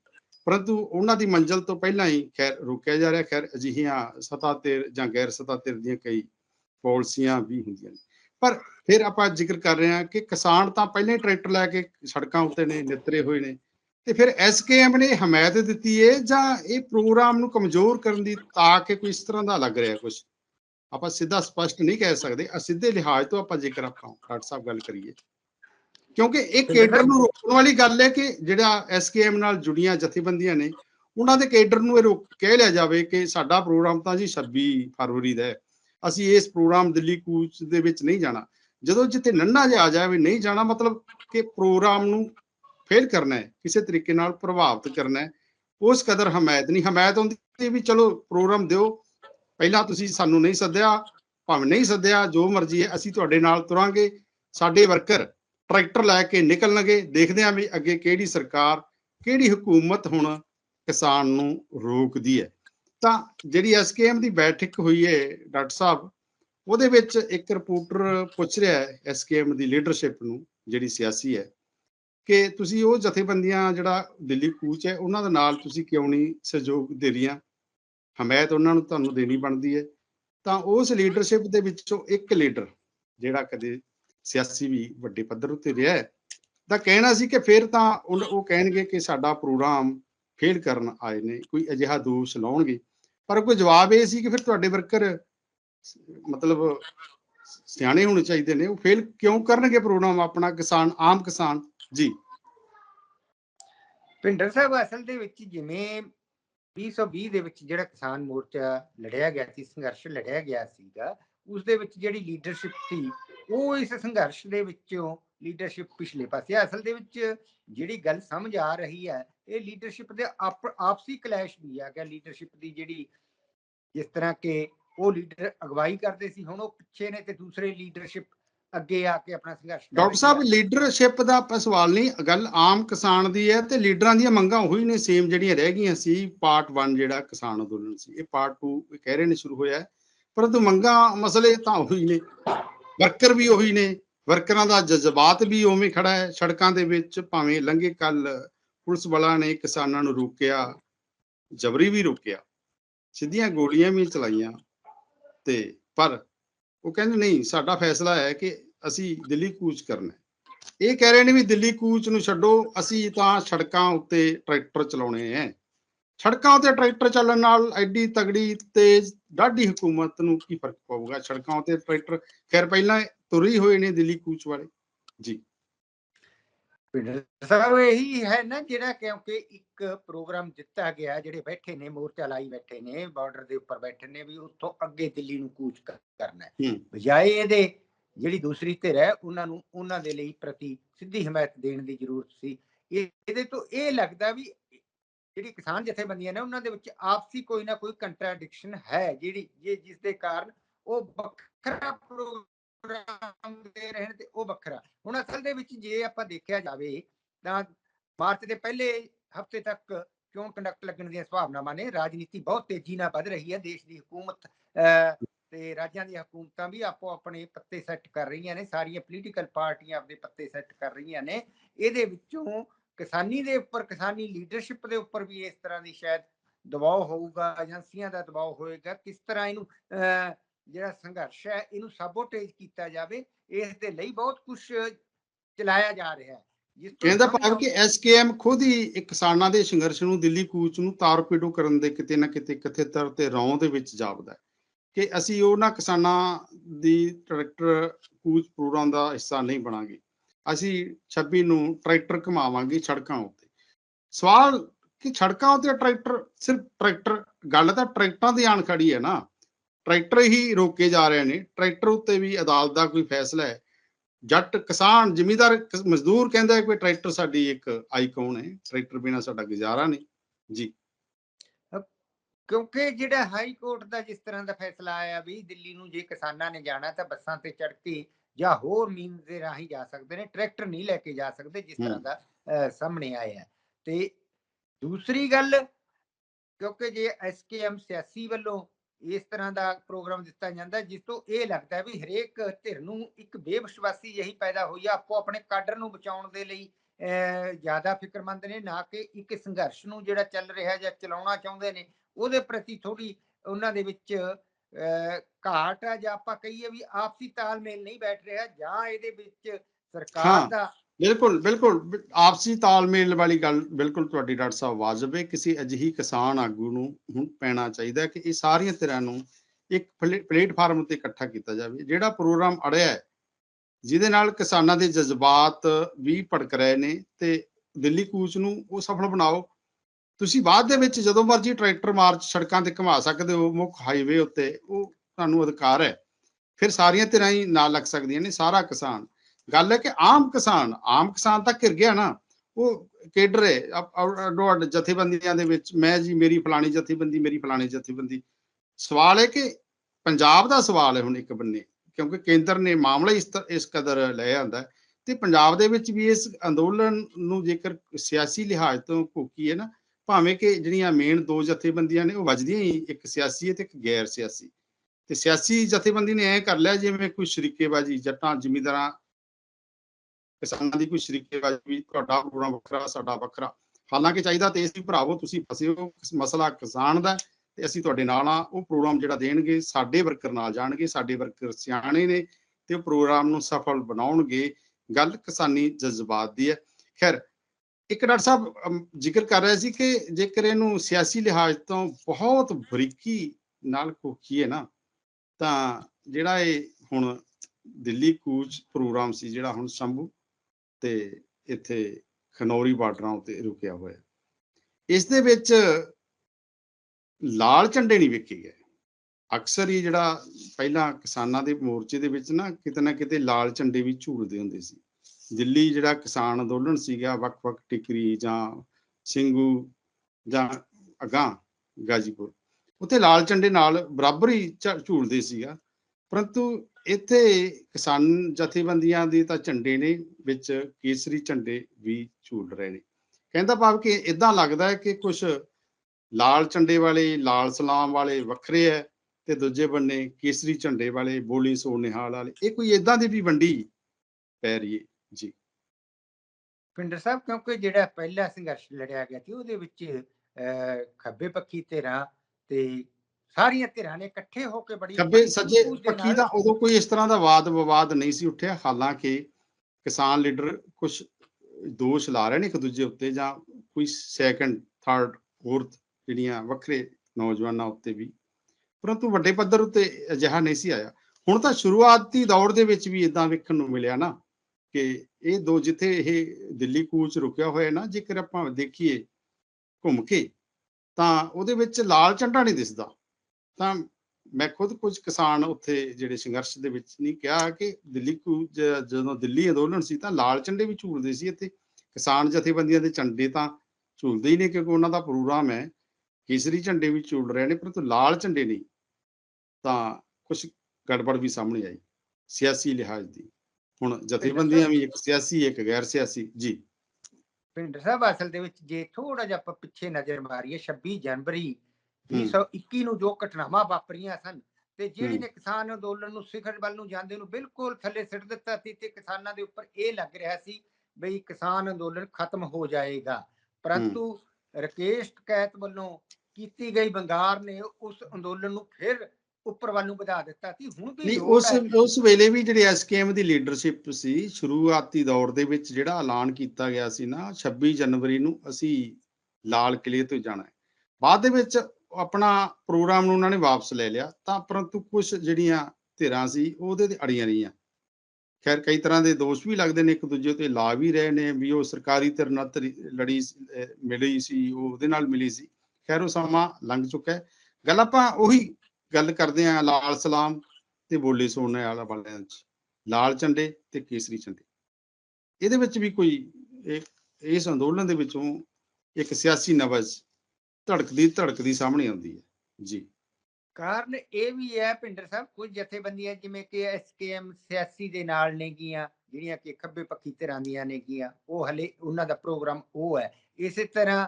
ਪਰੰਤੂ ਉਹਨਾਂ ਦੀ ਮੰਜ਼ਲ ਤੋਂ ਪਹਿਲਾਂ ਹੀ ਖੈਰ ਰੋਕਿਆ ਜਾ ਰਿਹਾ, ਖੈਰ ਅਜਿਹੀਆਂ ਸਤਾ ਤੇ ਜਾਂ ਗੈਰ ਸਤਾ ਤੇ ਦੀਆਂ ਕਈ ਪਾਲਿਸੀਆਂ ਵੀ ਹੁੰਦੀਆਂ ਨੇ। ਪਰ ਫਿਰ ਆਪਾਂ ਜ਼ਿਕਰ ਕਰ ਰਹੇ ਹਾਂ ਕਿ ਕਿਸਾਨ ਤਾਂ ਪਹਿਲੇ ਟਰੈਕਟਰ ਲੈ ਕੇ ਸੜਕਾਂ ਉੱਤੇ ਨੇ, ਨਿੱਤਰੇ ਹੋਏ ਨੇ। ਤੇ ਫਿਰ ਐਸਕੇਐਮ ਨੇ ਹਮਾਇਤ ਦਿੱਤੀ ਹੈ ਜਾਂ ਇਹ ਪ੍ਰੋਗਰਾਮ ਨੂੰ ਕਮਜ਼ੋਰ ਕਰਨ ਦੀ ਤਾਕ ਹੈ ਕੋਈ ਇਸ ਤਰ੍ਹਾਂ ਦਾ ਲੱਗ ਰਿਹਾ ਕੁਝ ਆਪਾਂ ਸਿੱਧਾ ਸਪਸ਼ਟ ਨਹੀਂ ਕਹਿ ਸਕਦੇ ਅਸਿੱਧੇ ਲਿਹਾਜ਼ ਤੋਂ ਆਪਾਂ ਜੇਕਰ ਆਪਾਂ ਡਾਕਟਰ ਸਾਹਿਬ ਗੱਲ ਕਰੀਏ। ਕਿਉਂਕਿ ਇਹ ਕੇਡਰ ਨੂੰ ਰੋਕਣ ਵਾਲੀ ਗੱਲ ਹੈ ਕਿ ਜਿਹੜਾ ਐਸਕੇਐਮ ਨਾਲ ਜੁੜੀਆਂ ਜਥੇਬੰਦੀਆਂ ਨੇ ਉਹਨਾਂ ਦੇ ਕੇਡਰ ਨੂੰ ਇਹ ਰੋਕ ਕਹਿ ਲਿਆ ਜਾਵੇ ਕਿ ਸਾਡਾ ਪ੍ਰੋਗਰਾਮ ਤਾਂ ਜੀ 26 ਫਰਵਰੀ ਦਾ ਹੈ। ਅਸੀਂ ਇਸ ਪ੍ਰੋਗਰਾਮ ਦਿੱਲੀ ਕੂਚ ਦੇ ਵਿੱਚ ਨਹੀਂ ਜਾਣਾ। ਜਦੋਂ ਜਿੱਥੇ ਨੰਨਾ ਜਿਹਾ ਆ ਜਾਵੇ ਨਹੀਂ ਜਾਣਾ ਮਤਲਬ ਕਿ ਪ੍ਰੋਗਰਾਮ ਨੂੰ ਫੇਲ ਕਰਨਾ ਹੈ, ਕਿਸੇ ਤਰੀਕੇ ਨਾਲ ਪ੍ਰਭਾਵਿਤ ਕਰਨਾ ਹੈ, ਉਸ ਕਦਰ ਹਮਾਇਤ ਨਹੀਂ। ਹਮਾਇਤ ਹੁੰਦੀ ਵੀ ਚਲੋ ਪ੍ਰੋਗਰਾਮ ਦਿਓ, ਪਹਿਲਾਂ ਤੁਸੀਂ ਸਾਨੂੰ ਨਹੀਂ ਸੱਦਿਆ, ਭਾਵੇਂ ਨਹੀਂ ਸੱਦਿਆ, ਜੋ ਮਰਜ਼ੀ ਹੈ, ਅਸੀਂ ਤੁਹਾਡੇ ਨਾਲ ਤੁਰਾਂਗੇ, ਸਾਡੇ ਵਰਕਰ ਟਰੈਕਟਰ ਲੈ ਕੇ ਨਿਕਲਣਗੇ, ਦੇਖਦੇ ਆਂ ਵੀ ਅੱਗੇ ਕਿਹੜੀ ਸਰਕਾਰ, ਕਿਹੜੀ ਹਕੂਮਤ ਹੁਣ ਕਿਸਾਨ ਨੂੰ ਰੋਕਦੀ ਹੈ। ਤਾਂ ਜਿਹੜੀ ਐਸਕੇਐਮ ਦੀ ਬੈਠਕ ਹੋਈ ਹੈ, ਡਾਕਟਰ ਸਾਹਿਬ, ਉਹਦੇ ਵਿੱਚ ਇੱਕ ਰਿਪੋਰਟਰ ਪੁੱਛ ਰਿਹਾ ਹੈ ਐਸਕੇਐਮ ਦੀ ਲੀਡਰਸ਼ਿਪ ਨੂੰ, ਜਿਹੜੀ ਸਿਆਸੀ ਹੈ। ਕਿ ਤੁਸੀਂ ਉਹ ਜਥੇਬੰਦੀਆਂ ਜਿਹੜਾ ਦਿੱਲੀ ਕੂਚ ਹੈ, ਉਹਨਾਂ ਦੇ ਨਾਲ ਤੁਸੀਂ ਕਿਉਂ ਨਹੀਂ ਸਹਿਯੋਗ ਦੇ ਰਹੀਆਂ? ਹਮਾਇਤ ਉਹਨਾਂ ਨੂੰ ਤੁਹਾਨੂੰ ਦੇਣੀ ਬਣਦੀ ਹੈ। ਤਾਂ ਉਸ ਲੀਡਰਸ਼ਿਪ ਦੇ ਵਿੱਚੋਂ ਇੱਕ ਲੀਡਰ ਜਿਹੜਾ ਕਦੇ ਸਿਆਸੀ ਵੀ ਵੱਡੇ ਪੱਧਰ ਉੱਤੇ ਰਿਹਾ ਹੈ, ਤਾਂ ਕਹਿਣਾ ਸੀ ਕਿ ਫਿਰ ਤਾਂ ਉਹ ਕਹਿਣਗੇ ਕਿ ਸਾਡਾ ਪ੍ਰੋਗਰਾਮ ਫੇਲ ਕਰਨ ਆਏ ਨੇ, ਕੋਈ ਅਜਿਹਾ ਦੋਸ਼ ਲਾਉਣਗੇ। ਪਰ ਕੋਈ ਜਵਾਬ ਇਹ ਸੀ ਕਿ ਫਿਰ ਤੁਹਾਡੇ ਵਰਕਰ ਮਤਲਬ ਸਿਆਣੇ ਹੋਣੇ ਚਾਹੀਦੇ ਨੇ, ਉਹ ਫੇਲ ਕਿਉਂ ਕਰਨਗੇ ਪ੍ਰੋਗਰਾਮ ਆਪਣਾ ਕਿਸਾਨ, ਆਮ ਕਿਸਾਨ? ਜੀ। ਭਿੰਡਰ ਸਾਹਿਬ, ਅਸਲ ਦੇ ਵਿੱਚ ਜਿਵੇਂ 2020 ਦੇ ਵਿੱਚ ਜਿਹੜਾ ਕਿਸਾਨ ਮੋਰਚਾ ਲੜਿਆ ਗਿਆ ਸੀ, ਸੰਘਰਸ਼ ਲੜਿਆ ਗਿਆ ਸੀਗਾ, ਉਸ ਦੇ ਵਿੱਚ ਜਿਹੜੀ ਲੀਡਰਸ਼ਿਪ ਸੀ, ਉਹ ਇਸ ਸੰਘਰਸ਼ ਦੇ ਵਿੱਚੋਂ ਲੀਡਰਸ਼ਿਪ ਪਿਛਲੇ ਪਾਸੇ ਅਸਲ ਦੇ ਵਿੱਚ ਜਿਹੜੀ ਗੱਲ ਸਮਝ ਆ ਰਹੀ ਹੈ, ਇਹ ਲੀਡਰਸ਼ਿਪ ਦੇ ਆਪ- ਆਪਸੀ ਕਲੈਸ਼ ਵੀ ਆ ਗਿਆ। ਲੀਡਰਸ਼ਿਪ ਦੀ ਜਿਹੜੀ ਜਿਸ ਤਰ੍ਹਾਂ ਕਿ ਉਹ ਲੀਡਰ ਅਗਵਾਈ ਕਰਦੇ ਸੀ, ਹੁਣ ਉਹ ਪਿੱਛੇ ਨੇ ਤੇ ਦੂਸਰੇ ਲੀਡਰਸ਼ਿਪ ਅੱਗੇ ਆ ਕੇ ਆਪਣਾ ਸੰਘਰਸ਼ ਡਾਕਟਰ ਸਾਹਿਬ। ਲੀਡਰਸ਼ਿਪ ਦਾ ਆਪਾਂ ਸਵਾਲ ਨਹੀਂ ਗੱਲ ਆਮ ਕਿਸਾਨ ਦੀ ਹੈ ਤੇ ਲੀਡਰਾਂ ਦੀਆਂ ਮੰਗਾਂ ਉਹੀ ਨੇ ਸੇਮ ਜਿਹੜੀਆਂ ਰਹਿ ਗਈਆਂ ਸੀ ਪਾਰਟ 1 ਜਿਹੜਾ ਕਿਸਾਨ ਅੰਦੋਲਨ ਸੀ ਇਹ ਪਾਰਟ 2 ਕਹਿ ਰਹੇ ਨੇ ਸ਼ੁਰੂ ਹੋਇਆ। ਪਰੰਤੂ ਮੰਗਾਂ ਮਸਲੇ ਤਾਂ ਉਹੀ ਨੇ ਵਰਕਰ ਵੀ ਉਹੀ ਨੇ ਵਰਕਰਾਂ ਦਾ ਜਜ਼ਬਾਤ ਵੀ ਉਵੇਂ ਖੜਾ ਹੈ ਸੜਕਾਂ ਦੇ ਵਿੱਚ ਭਾਵੇਂ ਲੰਘੇ ਕੱਲ ਪੁਲਿਸ ਵਾਲਾ ਨੇ ਕਿਸਾਨਾਂ ਨੂੰ ਰੋਕਿਆ ਜਬਰੀ ਵੀ ਰੋਕਿਆ ਸਿੱਧੀਆਂ ਗੋਲੀਆਂ ਵੀ ਚਲਾਈਆਂ ਤੇ ਪਰ ਉਹ ਕਹਿੰਦੇ ਨਹੀਂ, ਸਾਡਾ ਫੈਸਲਾ ਹੈ ਕਿ ਅਸੀਂ ਦਿੱਲੀ ਕੂਚ ਕਰਨਾ ਇਹ ਕਹਿ ਰਹੇ ਨੇ ਵੀ ਦਿੱਲੀ ਕੂਚ ਨੂੰ ਛੱਡੋ, ਅਸੀਂ ਤਾਂ ਸੜਕਾਂ ਉੱਤੇ ਟਰੈਕਟਰ ਚਲਾਉਣੇ ਐ ਸੜਕਾਂ ਉੱਤੇ ਟਰੈਕਟਰ ਚੱਲਣ ਨਾਲ ਐਡੀ ਤਗੜੀ, ਤੇਜ਼, ਡਾਢੀ ਹਕੂਮਤ ਨੂੰ ਕੀ ਫ਼ਰਕ ਪਊਗਾ? ਸੜਕਾਂ ਉੱਤੇ ਟਰੈਕਟਰ, ਖੈਰ, ਪਹਿਲਾਂ ਤੁਰੀ ਹੋਏ ਨੇ ਦਿੱਲੀ ਕੂਚ ਵਾਲੇ। ਜੀ। ਭਿੰਡਰ ਸਾਹਿਬ ਇਹੀ ਹੈ ਨਾ ਜਿਹੜਾ ਕਿਉਂਕਿ ਇੱਕ ਪ੍ਰੋਗਰਾਮ ਦਿੱਤਾ ਗਿਆ ਜਿਹੜੇ ਬੈਠੇ ਨੇ ਮੋਰਚਾ ਲਾਈ ਬੈਠੇ ਨੇ ਬਾਰਡਰ ਦੇ ਉੱਪਰ ਬੈਠੇ ਨੇ ਵੀ ਉੱਥੋਂ ਅੱਗੇ ਦਿੱਲੀ ਨੂੰ ਕੂਚ ਕਰਨਾ ਹੈ। ਬਜਾਏ ਇਹਦੇ ਜਿਹੜੀ ਦੂਸਰੀ ਧਿਰ ਹੈ ਉਹਨਾਂ ਨੂੰ ਉਹਨਾਂ ਦੇ ਲਈ ਪ੍ਰਤੀ ਸਿੱਧੀ ਹਮਾਇਤ ਦੇਣ ਦੀ ਜ਼ਰੂਰਤ ਸੀ ਇਹ ਇਹਦੇ ਤੋਂ ਇਹ ਲੱਗਦਾ ਵੀ ਜਿਹੜੀ ਕਿਸਾਨ ਜਥੇਬੰਦੀਆਂ ਨੇ ਉਹਨਾਂ ਦੇ ਵਿੱਚ ਆਪਸੀ ਕੋਈ ਨਾ ਕੋਈ ਕੰਟਰਾਡਿਕਸ਼ਨ ਹੈ ਜਿਹੜੀ ਜਿਸ ਦੇ ਕਾਰਨ ਉਹ ਵੱਖਰਾ ਪ੍ਰੋਗਰਾਮ ਦੇ ਰਹਿਣ ਤੇ ਉਹ ਵੱਖਰਾ। ਹੁਣ ਅਸਲ ਦੇ ਵਿੱਚ ਜੇ ਆਪਾਂ ਦੇਖਿਆ ਜਾਵੇ ਤਾਂ ਮਾਰਚ ਦੇ ਪਹਿਲੇ ਹਫ਼ਤੇ ਤੱਕ ਚੋਣ ਕੰਡਕਟ ਲੱਗਣ ਦੀਆਂ ਸੰਭਾਵਨਾਵਾਂ ਨੇ? ਰਾਜਨੀਤੀ ਬਹੁਤ ਤੇਜ਼ੀ ਨਾਲ ਵੱਧ ਰਹੀ ਹੈ। ਦੇਸ਼ ਦੀ ਹਕੂਮਤ ਤੇ ਰਾਜਾਂ ਦੀਆਂ ਹਕੂਮਤਾਂ ਵੀ ਆਪੋ ਆਪਣੇ ਪੱਤੇ ਸੈੱਟ ਕਰ ਰਹੀਆਂ ਨੇ। ਸਾਰੀਆਂ ਪੋਲੀਟੀਕਲ ਪਾਰਟੀਆਂ ਆਪਣੇ ਪੱਤੇ ਸੈੱਟ ਕਰ ਰਹੀਆਂ ਨੇ। ਇਹਦੇ ਵਿੱਚੋਂ ਕਿਸਾਨੀ ਦੇ ਉੱਪਰ ਕਿਸਾਨੀ ਲੀਡਰਸ਼ਿਪ ਦੇ ਉੱਪਰ ਵੀ ਇਸ ਤਰ੍ਹਾਂ ਦੀ ਸ਼ਾਇਦ ਦਬਾਅ ਹੋਊਗਾ ਏਜੰਸੀਆਂ ਦਾ ਦਬਾਅ ਹੋਏਗਾ। ਕਿਸ ਤਰ੍ਹਾਂ ਇਹਨੂੰ ਅਹ, ਜਿਹੜਾ ਸੰਘਰਸ਼ ਹੈ ਇਹਨੂੰ ਸਾਬੋਟੇਜ ਕੀਤਾ ਜਾਵੇ ਇਸ ਦੇ ਲਈ ਬਹੁਤ ਕੁਝ ਚਲਾਇਆ ਜਾ ਰਿਹਾ ਹੈ। ਕਹਿੰਦਾ ਭਾਵ ਕਿ ਐਸਕੇਐਮ ਖੁਦ ਹੀ ਇੱਕ ਕਿਸਾਨਾਂ ਦੇ ਸੰਘਰਸ਼ ਨੂੰ ਦਿੱਲੀ ਕੂਚ ਨੂੰ ਤਾਰਪੀਡੋ ਕਰਨ ਦੇ ਕਿਤੇ ਨਾ ਕਿਤੇ ਕਥਿਤਰ ਤੇ ਰੌਂ ਦੇ ਵਿੱਚ ਜਾਪਦਾ ਹੈ ਕਿ ਅਸੀਂ ਉਹਨਾਂ ਕਿਸਾਨਾਂ ਦੀ ਟਰੈਕਟਰ ਕੂਚ ਪ੍ਰੋਗਰਾਮ ਦਾ ਹਿੱਸਾ ਨਹੀਂ ਬਣਾਂਗੇ। ਅਸੀਂ 26 ਨੂੰ ਟਰੈਕਟਰ ਘਮਾਵਾਂਗੇ ਸੜਕਾਂ ਉੱਤੇ। ਸਵਾਲ ਕਿ ਸੜਕਾਂ ਉੱਤੇ ਟਰੈਕਟਰ ਸਿਰਫ ਟਰੈਕਟਰ ਗੱਲ ਤਾਂ ਟਰੈਕਟਰਾਂ ਦੀ ਆਣ ਖੜੀ ਹੈ ਨਾ। ਟਰੈਕਟਰ ਹੀ ਰੋਕੇ ਜਾ ਰਹੇ ਨੇ ਟਰੈਕਟਰ ਉੱਤੇ ਵੀ ਅਦਾਲਤ ਦਾ ਕੋਈ ਫੈਸਲਾ ਹੈ। ਜੱਟ ਕਿਸਾਨ ਜ਼ਿਮੀਂਦਾਰ ਮਜ਼ਦੂਰ ਕਹਿੰਦਾ ਹੈ ਕਿ ਟਰੈਕਟਰ ਸਾਡੀ ਇੱਕ ਆਈਕਨ ਹੈ ਟਰੈਕਟਰ ਬਿਨਾ ਸਾਡਾ ਗੁਜ਼ਾਰਾ ਨਹੀਂ। ਜੀ। ਕਿਉਂਕਿ ਜਿਹੜਾ ਹਾਈ ਕੋਰਟ ਦਾ ਜਿਸ ਤਰ੍ਹਾਂ ਦਾ ਫੈਸਲਾ ਆਇਆ ਵੀ ਦਿੱਲੀ ਨੂੰ ਜੇ ਕਿਸਾਨਾਂ ਨੇ ਜਾਣਾ ਤਾਂ ਬੱਸਾਂ ਤੇ ਚੜ੍ਹ ਕੇ ਜਾਂ ਹੋਰ ਮੀਨਸ ਦੇ ਰਾਹੀਂ ਜਾ ਸਕਦੇ ਨੇ ਟਰੈਕਟਰ ਨਹੀਂ ਲੈ ਕੇ ਜਾ ਸਕਦੇ ਜਿਸ ਤਰ੍ਹਾਂ। ਦਾ ਸਾਹਮਣੇ ਆਇਆ ਤੇ ਦੂਸਰੀ ਗੱਲ ਕਿਉਂਕਿ ਜੇ ਐਸਕੇਐਮ ਸਿਆਸੀ ਵੱਲੋਂ ਇਸ ਤਰ੍ਹਾਂ ਦਾ ਪ੍ਰੋਗਰਾਮ ਦਿੱਤਾ ਜਾਂਦਾ ਜਿਸ ਤੋਂ ਇਹ ਲੱਗਦਾ ਵੀ ਹਰੇਕ ਧਿਰ ਨੂੰ ਇੱਕ ਬੇਵਿਸ਼ਵਾਸੀ ਜਿਹੀ ਪੈਦਾ ਹੋਈ ਆ ਆਪੋ ਆਪਣੇ ਕਾਡਰ ਨੂੰ ਬਚਾਉਣ ਦੇ ਲਈ ਜ਼ਿਆਦਾ ਫਿਕਰਮੰਦ ਨੇ ਨਾ ਕਿ ਇੱਕ ਸੰਘਰਸ਼ ਨੂੰ ਜਿਹੜਾ ਚੱਲ ਰਿਹਾ ਜਾਂ ਚਲਾਉਣਾ ਚਾਹੁੰਦੇ ਨੇ ਉਹਦੇ ਪ੍ਰਤੀ ਥੋੜੀ ਉਹਨਾਂ ਦੇ ਵਿੱਚ ਘਾਟ ਆ ਜਾਂ ਆਪਾਂ ਕਹੀਏ ਵੀ ਆਪਸੀ ਤਾਲਮੇਲ ਨਹੀਂ ਬੈਠ ਰਿਹਾ ਜਾਂ ਇਹਦੇ ਵਿੱਚ ਸਰਕਾਰ। ਦਾ ਬਿਲਕੁਲ ਬਿਲਕੁਲ। ਆਪਸੀ ਤਾਲਮੇਲ ਵਾਲੀ ਗੱਲ, ਬਿਲਕੁਲ ਤੁਹਾਡੀ ਡਾਕਟਰ ਸਾਹਿਬ ਵਾਜਬ ਹੈ। ਕਿਸੇ ਅਜਿਹੀ ਕਿਸਾਨ ਆਗੂ ਨੂੰ ਹੁਣ ਪੈਣਾ ਚਾਹੀਦਾ ਕਿ ਇਹ ਸਾਰੀਆਂ ਤਰ੍ਹਾਂ ਨੂੰ ਇੱਕ ਪਲੇਟਫਾਰਮ ਉੱਤੇ ਇਕੱਠਾ ਕੀਤਾ ਜਾਵੇ। ਜਿਹੜਾ ਪ੍ਰੋਗਰਾਮ ਅੜਿਆ ਹੈ, ਜਿਹਦੇ ਨਾਲ ਕਿਸਾਨਾਂ ਦੇ ਜਜ਼ਬਾਤ ਵੀ ਭੜਕ ਰਹੇ ਨੇ ਤੇ ਦਿੱਲੀ ਕੂਚ ਨੂੰ ਉਹ ਸਫਲ ਬਣਾਓ। ਤੁਸੀਂ ਬਾਅਦ ਦੇ ਵਿੱਚ ਜਦੋਂ ਮਰਜ਼ੀ ਟਰੈਕਟਰ ਮਾਰਚ ਸੜਕਾਂ ਤੇ ਘੁਮਾ ਸਕਦੇ ਹੋ, ਮੁੱਖ ਹਾਈਵੇ ਉੱਤੇ, ਉਹ ਤੁਹਾਨੂੰ ਅਧਿਕਾਰ ਹੈ। ਫਿਰ ਸਾਰੀਆਂ ਤਰ੍ਹਾਂ ਹੀ ਨਾਲ ਲੱਗ ਸਕਦੀਆਂ ਨੇ, ਸਾਰਾ ਕਿਸਾਨ। ਗੱਲ ਹੈ ਕਿ ਆਮ ਕਿਸਾਨ ਆਮ ਕਿਸਾਨ ਤਾਂ ਘਿਰ ਗਿਆ ਨਾ, ਉਹ ਕੇਡਰ ਹੈ ਅੱਡੋ ਅੱਡ ਜਥੇਬੰਦੀਆਂ ਦੇ ਵਿੱਚ, ਮੈਂ ਜੀ, ਮੇਰੀ ਫਲਾਣੀ ਜਥੇਬੰਦੀ, ਮੇਰੀ ਫਲਾਣੀ ਜਥੇਬੰਦੀ। ਸਵਾਲ ਹੈ ਕਿ ਪੰਜਾਬ ਦਾ ਸਵਾਲ ਹੈ ਹੁਣ ਇੱਕ ਬੰਨੇ, ਕਿਉਂਕਿ ਕੇਂਦਰ ਨੇ ਮਾਮਲਾ ਇਸ ਇਸ ਕਦਰ ਲੈ ਆਂਦਾ ਤੇ ਪੰਜਾਬ ਦੇ ਵਿੱਚ ਵੀ ਇਸ ਅੰਦੋਲਨ ਨੂੰ ਜੇਕਰ ਸਿਆਸੀ ਲਿਹਾਜ਼ ਤੋਂ ਘੋਕੀ ਹੈ ਨਾ, ਭਾਵੇਂ ਕਿ ਜਿਹੜੀਆਂ ਮੇਨ ਦੋ ਜਥੇਬੰਦੀਆਂ ਨੇ, ਉਹ ਵੱਜਦੀਆਂ ਹੀ, ਇੱਕ ਸਿਆਸੀ ਹੈ ਤੇ ਇੱਕ ਗੈਰ ਸਿਆਸੀ। ਤੇ ਸਿਆਸੀ ਜਥੇਬੰਦੀ ਨੇ ਐ ਕਰ ਲਿਆ, ਜਿਵੇਂ ਕੋਈ ਸ਼ਰੀਕੇਬਾਜੀ, ਜੱਟਾਂ, ਜ਼ਿਮੀਂਦਾਰਾਂ ਕਿਸਾਨਾਂ ਦੀ ਕੋਈ ਸ਼ਰੀਕੇਬਾਜੀ ਵੀ ਤੁਹਾਡਾ ਪ੍ਰੋਗਰਾਮ ਵੱਖਰਾ, ਸਾਡਾ ਵੱਖਰਾ। ਹਾਲਾਂਕਿ ਚਾਹੀਦਾ ਤੇ ਸੀ, ਭਰਾਵੋ, ਤੁਸੀਂ ਫਸੇ ਹੋ ਮਸਲਾ ਕਿਸਾਨ ਦਾ ਤੇ ਅਸੀਂ ਤੁਹਾਡੇ ਨਾਲ ਆ। ਉਹ ਪ੍ਰੋਗਰਾਮ ਜਿਹੜਾ ਦੇਣਗੇ, ਸਾਡੇ ਵਰਕਰ ਨਾਲ ਜਾਣਗੇ, ਸਾਡੇ ਵਰਕਰ ਸਿਆਣੇ ਨੇ ਤੇ ਉਹ ਪ੍ਰੋਗਰਾਮ ਨੂੰ ਸਫਲ ਬਣਾਉਣਗੇ। ਗੱਲ ਕਿਸਾਨੀ ਜਜ਼ਬਾਤ ਦੀ ਹੈ। ਖੈਰ, ਇੱਕ ਡਾਕਟਰ ਸਾਹਿਬ ਜ਼ਿਕਰ ਕਰ ਰਹੇ ਸੀ ਕਿ ਜੇਕਰ ਇਹਨੂੰ ਸਿਆਸੀ ਲਿਹਾਜ਼ ਤੋਂ ਬਹੁਤ ਬਰੀਕੀ ਨਾਲ ਕੋਖੀਏ ਨਾ, ਤਾਂ ਜਿਹੜਾ ਇਹ ਹੁਣ ਦਿੱਲੀ ਕੂਚ ਪ੍ਰੋਗਰਾਮ ਸੀ, ਜਿਹੜਾ ਹੁਣ ਸ਼ੰਭੂ ਤੇ ਇੱਥੇ ਖਨੌਰੀ ਬਾਰਡਰਾਂ ਉੱਤੇ ਰੁਕਿਆ ਹੋਇਆ। ਇਸ ਦੇ ਵਿੱਚ ਲਾਲ ਝੰਡੇ ਨਹੀਂ ਵੇਖੇ ਗਏ। ਅਕਸਰ ਹੀ ਜਿਹੜਾ ਪਹਿਲਾਂ ਕਿਸਾਨਾਂ ਦੇ ਮੋਰਚੇ ਦੇ ਵਿੱਚ ਨਾ ਕਿਤੇ ਨਾ ਕਿਤੇ ਲਾਲ ਝੰਡੇ ਵੀ ਝੂਲਦੇ ਹੁੰਦੇ ਸੀ। ਦਿੱਲੀ ਜਿਹੜਾ ਕਿਸਾਨ ਅੰਦੋਲਨ ਸੀਗਾ, ਵੱਖ-ਵੱਖ ਟਿਕਰੀ ਜਾਂ ਸਿੰਘੂ ਜਾਂ ਅਗਾਂਹ ਗਾਜੀਪੁਰ, ਉੱਥੇ ਲਾਲ ਝੰਡੇ ਨਾਲ ਬਰਾਬਰ ਹੀ ਝੂਲਦੇ ਸੀਗਾ। ਪਰੰਤੂ ਇੱਥੇ ਕਿਸਾਨ ਜਥੇਬੰਦੀਆਂ ਦੇ ਤਾਂ ਝੰਡੇ ਨੇ ਵਿੱਚ ਕੇਸਰੀ ਝੰਡੇ ਵੀ ਝੂਲ ਰਹੇ ਨੇ। ਕਹਿੰਦਾ ਭਾਵ ਕਿ ਇਦਾਂ ਲੱਗਦਾ ਹੈ ਕਿ ਕੁਝ ਲਾਲ ਝੰਡੇ ਵਾਲੇ ਲਾਲ ਸਲਾਮ ਵਾਲੇ ਵੱਖਰੇ ਹੈ ਤੇ ਦੂਜੇ ਬੰਨੇ ਕੇਸਰੀ ਝੰਡੇ ਵਾਲੇ ਬੋਲੀ ਸੋ ਨਿਹਾਲ ਵਾਲੇ। ਇਹ ਕੋਈ ਇਦਾਂ ਦੀ ਵੀ ਵੰਡੀ ਪੈ ਰਹੀ ਹੈ? ਜੀ। ਪਿੰਡਰ ਸਾਹਿਬ ਕਿਉਂਕਿ ਜਿਹੜਾ ਪਹਿਲਾ ਸੰਘਰਸ਼ ਲੜਿਆ ਗਿਆ ਸੀ ਉਹਦੇ ਵਿੱਚ ਅਹ, ਖੱਬੇ ਪੱਖੀ ਧਿਰਾਂ ਤੇ ਸਾਰੀਆਂ ਧਿਰਾਂ ਨੇ ਇਕੱਠੇ ਹੋ ਕੇ ਬੜੀ ਖੱਬੇ ਸੱਜੇ ਪੱਖੀ ਦਾ ਉਦੋਂ ਕੋਈ ਇਸ ਤਰ੍ਹਾਂ ਦਾ ਵਾਦ ਵਿਵਾਦ ਨਹੀਂ ਸੀ ਉੱਠਿਆ ਹਾਲਾਂਕਿ ਕਿਸਾਨ ਲੀਡਰ ਕੁਝ ਦੋਸ਼ ਲਾ ਰਹੇ ਨੇ ਇੱਕ ਦੂਜੇ ਉੱਤੇ ਜਾਂ ਕੋਈ ਸੈਕੰਡ ਥਰਡ ਫੋਰਥ ਜਿਹੜੀਆਂ ਵੱਖਰੇ ਨੌਜਵਾਨਾਂ ਉੱਤੇ ਵੀ। ਪਰੰਤੂ ਵੱਡੇ ਪੱਧਰ ਉੱਤੇ ਅਜਿਹਾ ਨਹੀਂ ਸੀ ਆਇਆ। ਹੁਣ ਤਾਂ ਸ਼ੁਰੂਆਤੀ ਦੌਰ ਦੇ ਵਿੱਚ ਵੀ ਇਦਾਂ ਵੇਖਣ ਨੂੰ ਮਿਲਿਆ ਨਾ ਕਿ ਇਹ ਦੋ ਜਿੱਥੇ ਇਹ ਦਿੱਲੀ ਕੂਚ ਰੁਕਿਆ ਹੋਇਆ ਨਾ ਜੇਕਰ ਆਪਾਂ ਦੇਖੀਏ ਘੁੰਮ ਕੇ ਤਾਂ ਉਹਦੇ ਵਿੱਚ ਲਾਲ ਝੰਡਾ ਨਹੀਂ ਦਿਸਦਾ। ਤਾਂ ਮੈਂ ਖੁਦ ਕੁਝ ਕਿਸਾਨ ਉੱਥੇ ਜਿਹੜੇ ਸੰਘਰਸ਼ ਦੇ ਵਿੱਚ ਨਹੀਂ ਕਿਹਾ ਕਿ ਦਿੱਲੀ ਕੂਚ ਜਦੋਂ ਦਿੱਲੀ ਅੰਦੋਲਨ ਸੀ ਤਾਂ ਲਾਲ ਝੰਡੇ ਵੀ ਝੂਲਦੇ ਸੀ ਇੱਥੇ। ਕਿਸਾਨ ਜਥੇਬੰਦੀਆਂ ਦੇ ਝੰਡੇ ਤਾਂ ਝੂਲਦੇ ਹੀ ਨੇ ਕਿਉਂਕਿ ਉਹਨਾਂ ਦਾ ਪ੍ਰੋਗਰਾਮ ਹੈ। ਕੇਸਰੀ ਝੰਡੇ ਵੀ ਝੂਲ ਰਹੇ ਨੇ ਪਰੰਤੂ ਲਾਲ ਝੰਡੇ ਨਹੀਂ। ਤਾਂ ਕੁਝ ਗੜਬੜ ਵੀ ਸਾਹਮਣੇ ਆਈ ਸਿਆਸੀ ਲਿਹਾਜ਼ ਦੀ। ਹੁਣ ਜਥੇਬੰਦੀਆਂ ਵੀ ਇੱਕ ਸਿਆਸੀ ਇੱਕ ਗੈਰ ਸਿਆਸੀ। ਜੀ। ਪਿੰਡਰ ਸਾਹਿਬ ਅਸਲ ਦੇ ਵਿੱਚ ਜੇ ਥੋੜਾ ਜਿਹਾ ਆਪਾਂ ਪਿੱਛੇ ਨਜ਼ਰ ਮਾਰੀਏ 26 ਜਨਵਰੀ ਹੂੰ। 2021 ਨੂੰ ਜੋ ਘਟਨਾਵਾਂ ਵਾਪਰੀਆਂ ਸਨ ਤੇ ਜਿਹੜੇ। ਨੇ ਕਿਸਾਨ ਅੰਦੋਲਨ ਨੂੰ ਸਿਖਰ ਵੱਲ ਨੂੰ ਜਾਂਦੇ ਨੂੰ ਬਿਲਕੁਲ ਥੱਲੇ ਸਿੱਟ ਦਿੱਤਾ ਸੀ ਤੇ ਕਿਸਾਨਾਂ ਦੇ ਉੱਪਰ ਇਹ ਲੱਗ ਰਿਹਾ ਸੀ ਬਈ ਕਿਸਾਨ ਅੰਦੋਲਨ ਖਤਮ ਹੋ ਜਾਏਗਾ ਪਰੰਤੂ ਰਕੇਸ਼ ਟਕੈਤ ਵੱਲੋਂ ਕੀਤੀ ਗਈ ਬੰਗਾਰ ਨੇ ਉਸ ਅੰਦੋਲਨ ਨੂੰ ਫਿਰ ਉੱਪਰ ਵੱਲ ਨੂੰ ਵਧਾ ਦਿੱਤਾ ਸੀ ਹੁਣ ਵੀ ਨਹੀਂ ਉਸ ਉਸ ਵੇਲੇ ਵੀ ਜਿਹੜੇ ਐਸਕੇਐਮ ਦੀ ਲੀਡਰਸ਼ਿਪ ਸੀ ਸ਼ੁਰੂਆਤੀ ਦੌਰ ਦੇ ਵਿੱਚ ਜਿਹੜਾ ਐਲਾਨ ਕੀਤਾ ਗਿਆ ਸੀ ਨਾ 26 ਜਨਵਰੀ ਨੂੰ ਅਸੀਂ ਲਾਲ ਕਿਲੇ ਤੋਂ ਜਾਣਾ ਹੈ ਬਾਅਦ ਦੇ ਵਿੱਚ ਆਪਣਾ ਪ੍ਰੋਗਰਾਮ ਨੂੰ ਉਹਨਾਂ ਨੇ ਵਾਪਸ ਲੈ ਲਿਆ, ਤਾਂ ਪਰੰਤੂ ਕੁਝ ਜਿਹੜੀਆਂ ਧਿਰਾਂ ਸੀ ਉਹਦੇ ਤੇ ਅੜੀਆਂ ਰਹੀਆਂ। ਖੈਰ, ਕਈ ਤਰ੍ਹਾਂ ਦੇ ਦੋਸ਼ ਵੀ ਲੱਗਦੇ ਨੇ, ਇੱਕ ਦੂਜੇ ਤੇ ਲਾ ਵੀ ਰਹੇ ਨੇ, ਵੀ ਉਹ ਸਰਕਾਰੀ ਧਿਰ ਨਾਲ ਧਰੀ- ਲੜੀ ਮਿਲੀ ਸੀ, ਉਹ ਉਹਦੇ ਨਾਲ ਮਿਲੀ ਸੀ। ਖੈਰ, ਉਹ ਸਮਾਂ ਲੰਘ ਚੁੱਕਾ ਹੈ। ਗੱਲ ਆਪਾਂ ਉਹੀ ਗੱਲ ਕਰਦੇ ਆ ਲਾਲ ਸਲਾਮ ਤੇ ਬੋਲੇ ਸੋਨੇ ਵਾਲਾ ਵਾਲਿਆਂ ਚ, ਲਾਲ ਝੰਡੇ ਤੇ ਕੇਸਰੀ ਝੰਡੇ। ਇਹਦੇ ਵਿੱਚ ਵੀ ਕੋਈ, ਇਹ, ਇਸ ਅੰਦੋਲਨ ਦੇ ਵਿੱਚੋਂ ਇੱਕ ਸਿਆਸੀ ਨਵਜ ਧੜਕਦੀ ਧੜਕਦੀ ਸਾਹਮਣੇ ਆਉਂਦੀ ਹੈ। ਜੀ। ਕਾਰਨ ਇਹ ਵੀ ਹੈ ਭਿੰਡਰ ਸਾਹਿਬ ਕੁਝ ਜਥੇਬੰਦੀਆਂ ਜਿਵੇਂ ਕਿ ਐਸਕੇਐਮ ਸਿਆਸੀ ਦੇ ਨਾਲ ਨੇਗੀਆਂ ਜਿਹੜੀਆਂ ਕਿ ਖੱਬੇ ਪੱਖੀ ਧਿਰਾਂ ਦੀਆਂ ਨੇਗੀਆਂ ਉਹ ਹਲੇ ਉਹਨਾਂ ਦਾ ਪ੍ਰੋਗਰਾਮ ਉਹ ਹੈ। ਇਸੇ ਤਰ੍ਹਾਂ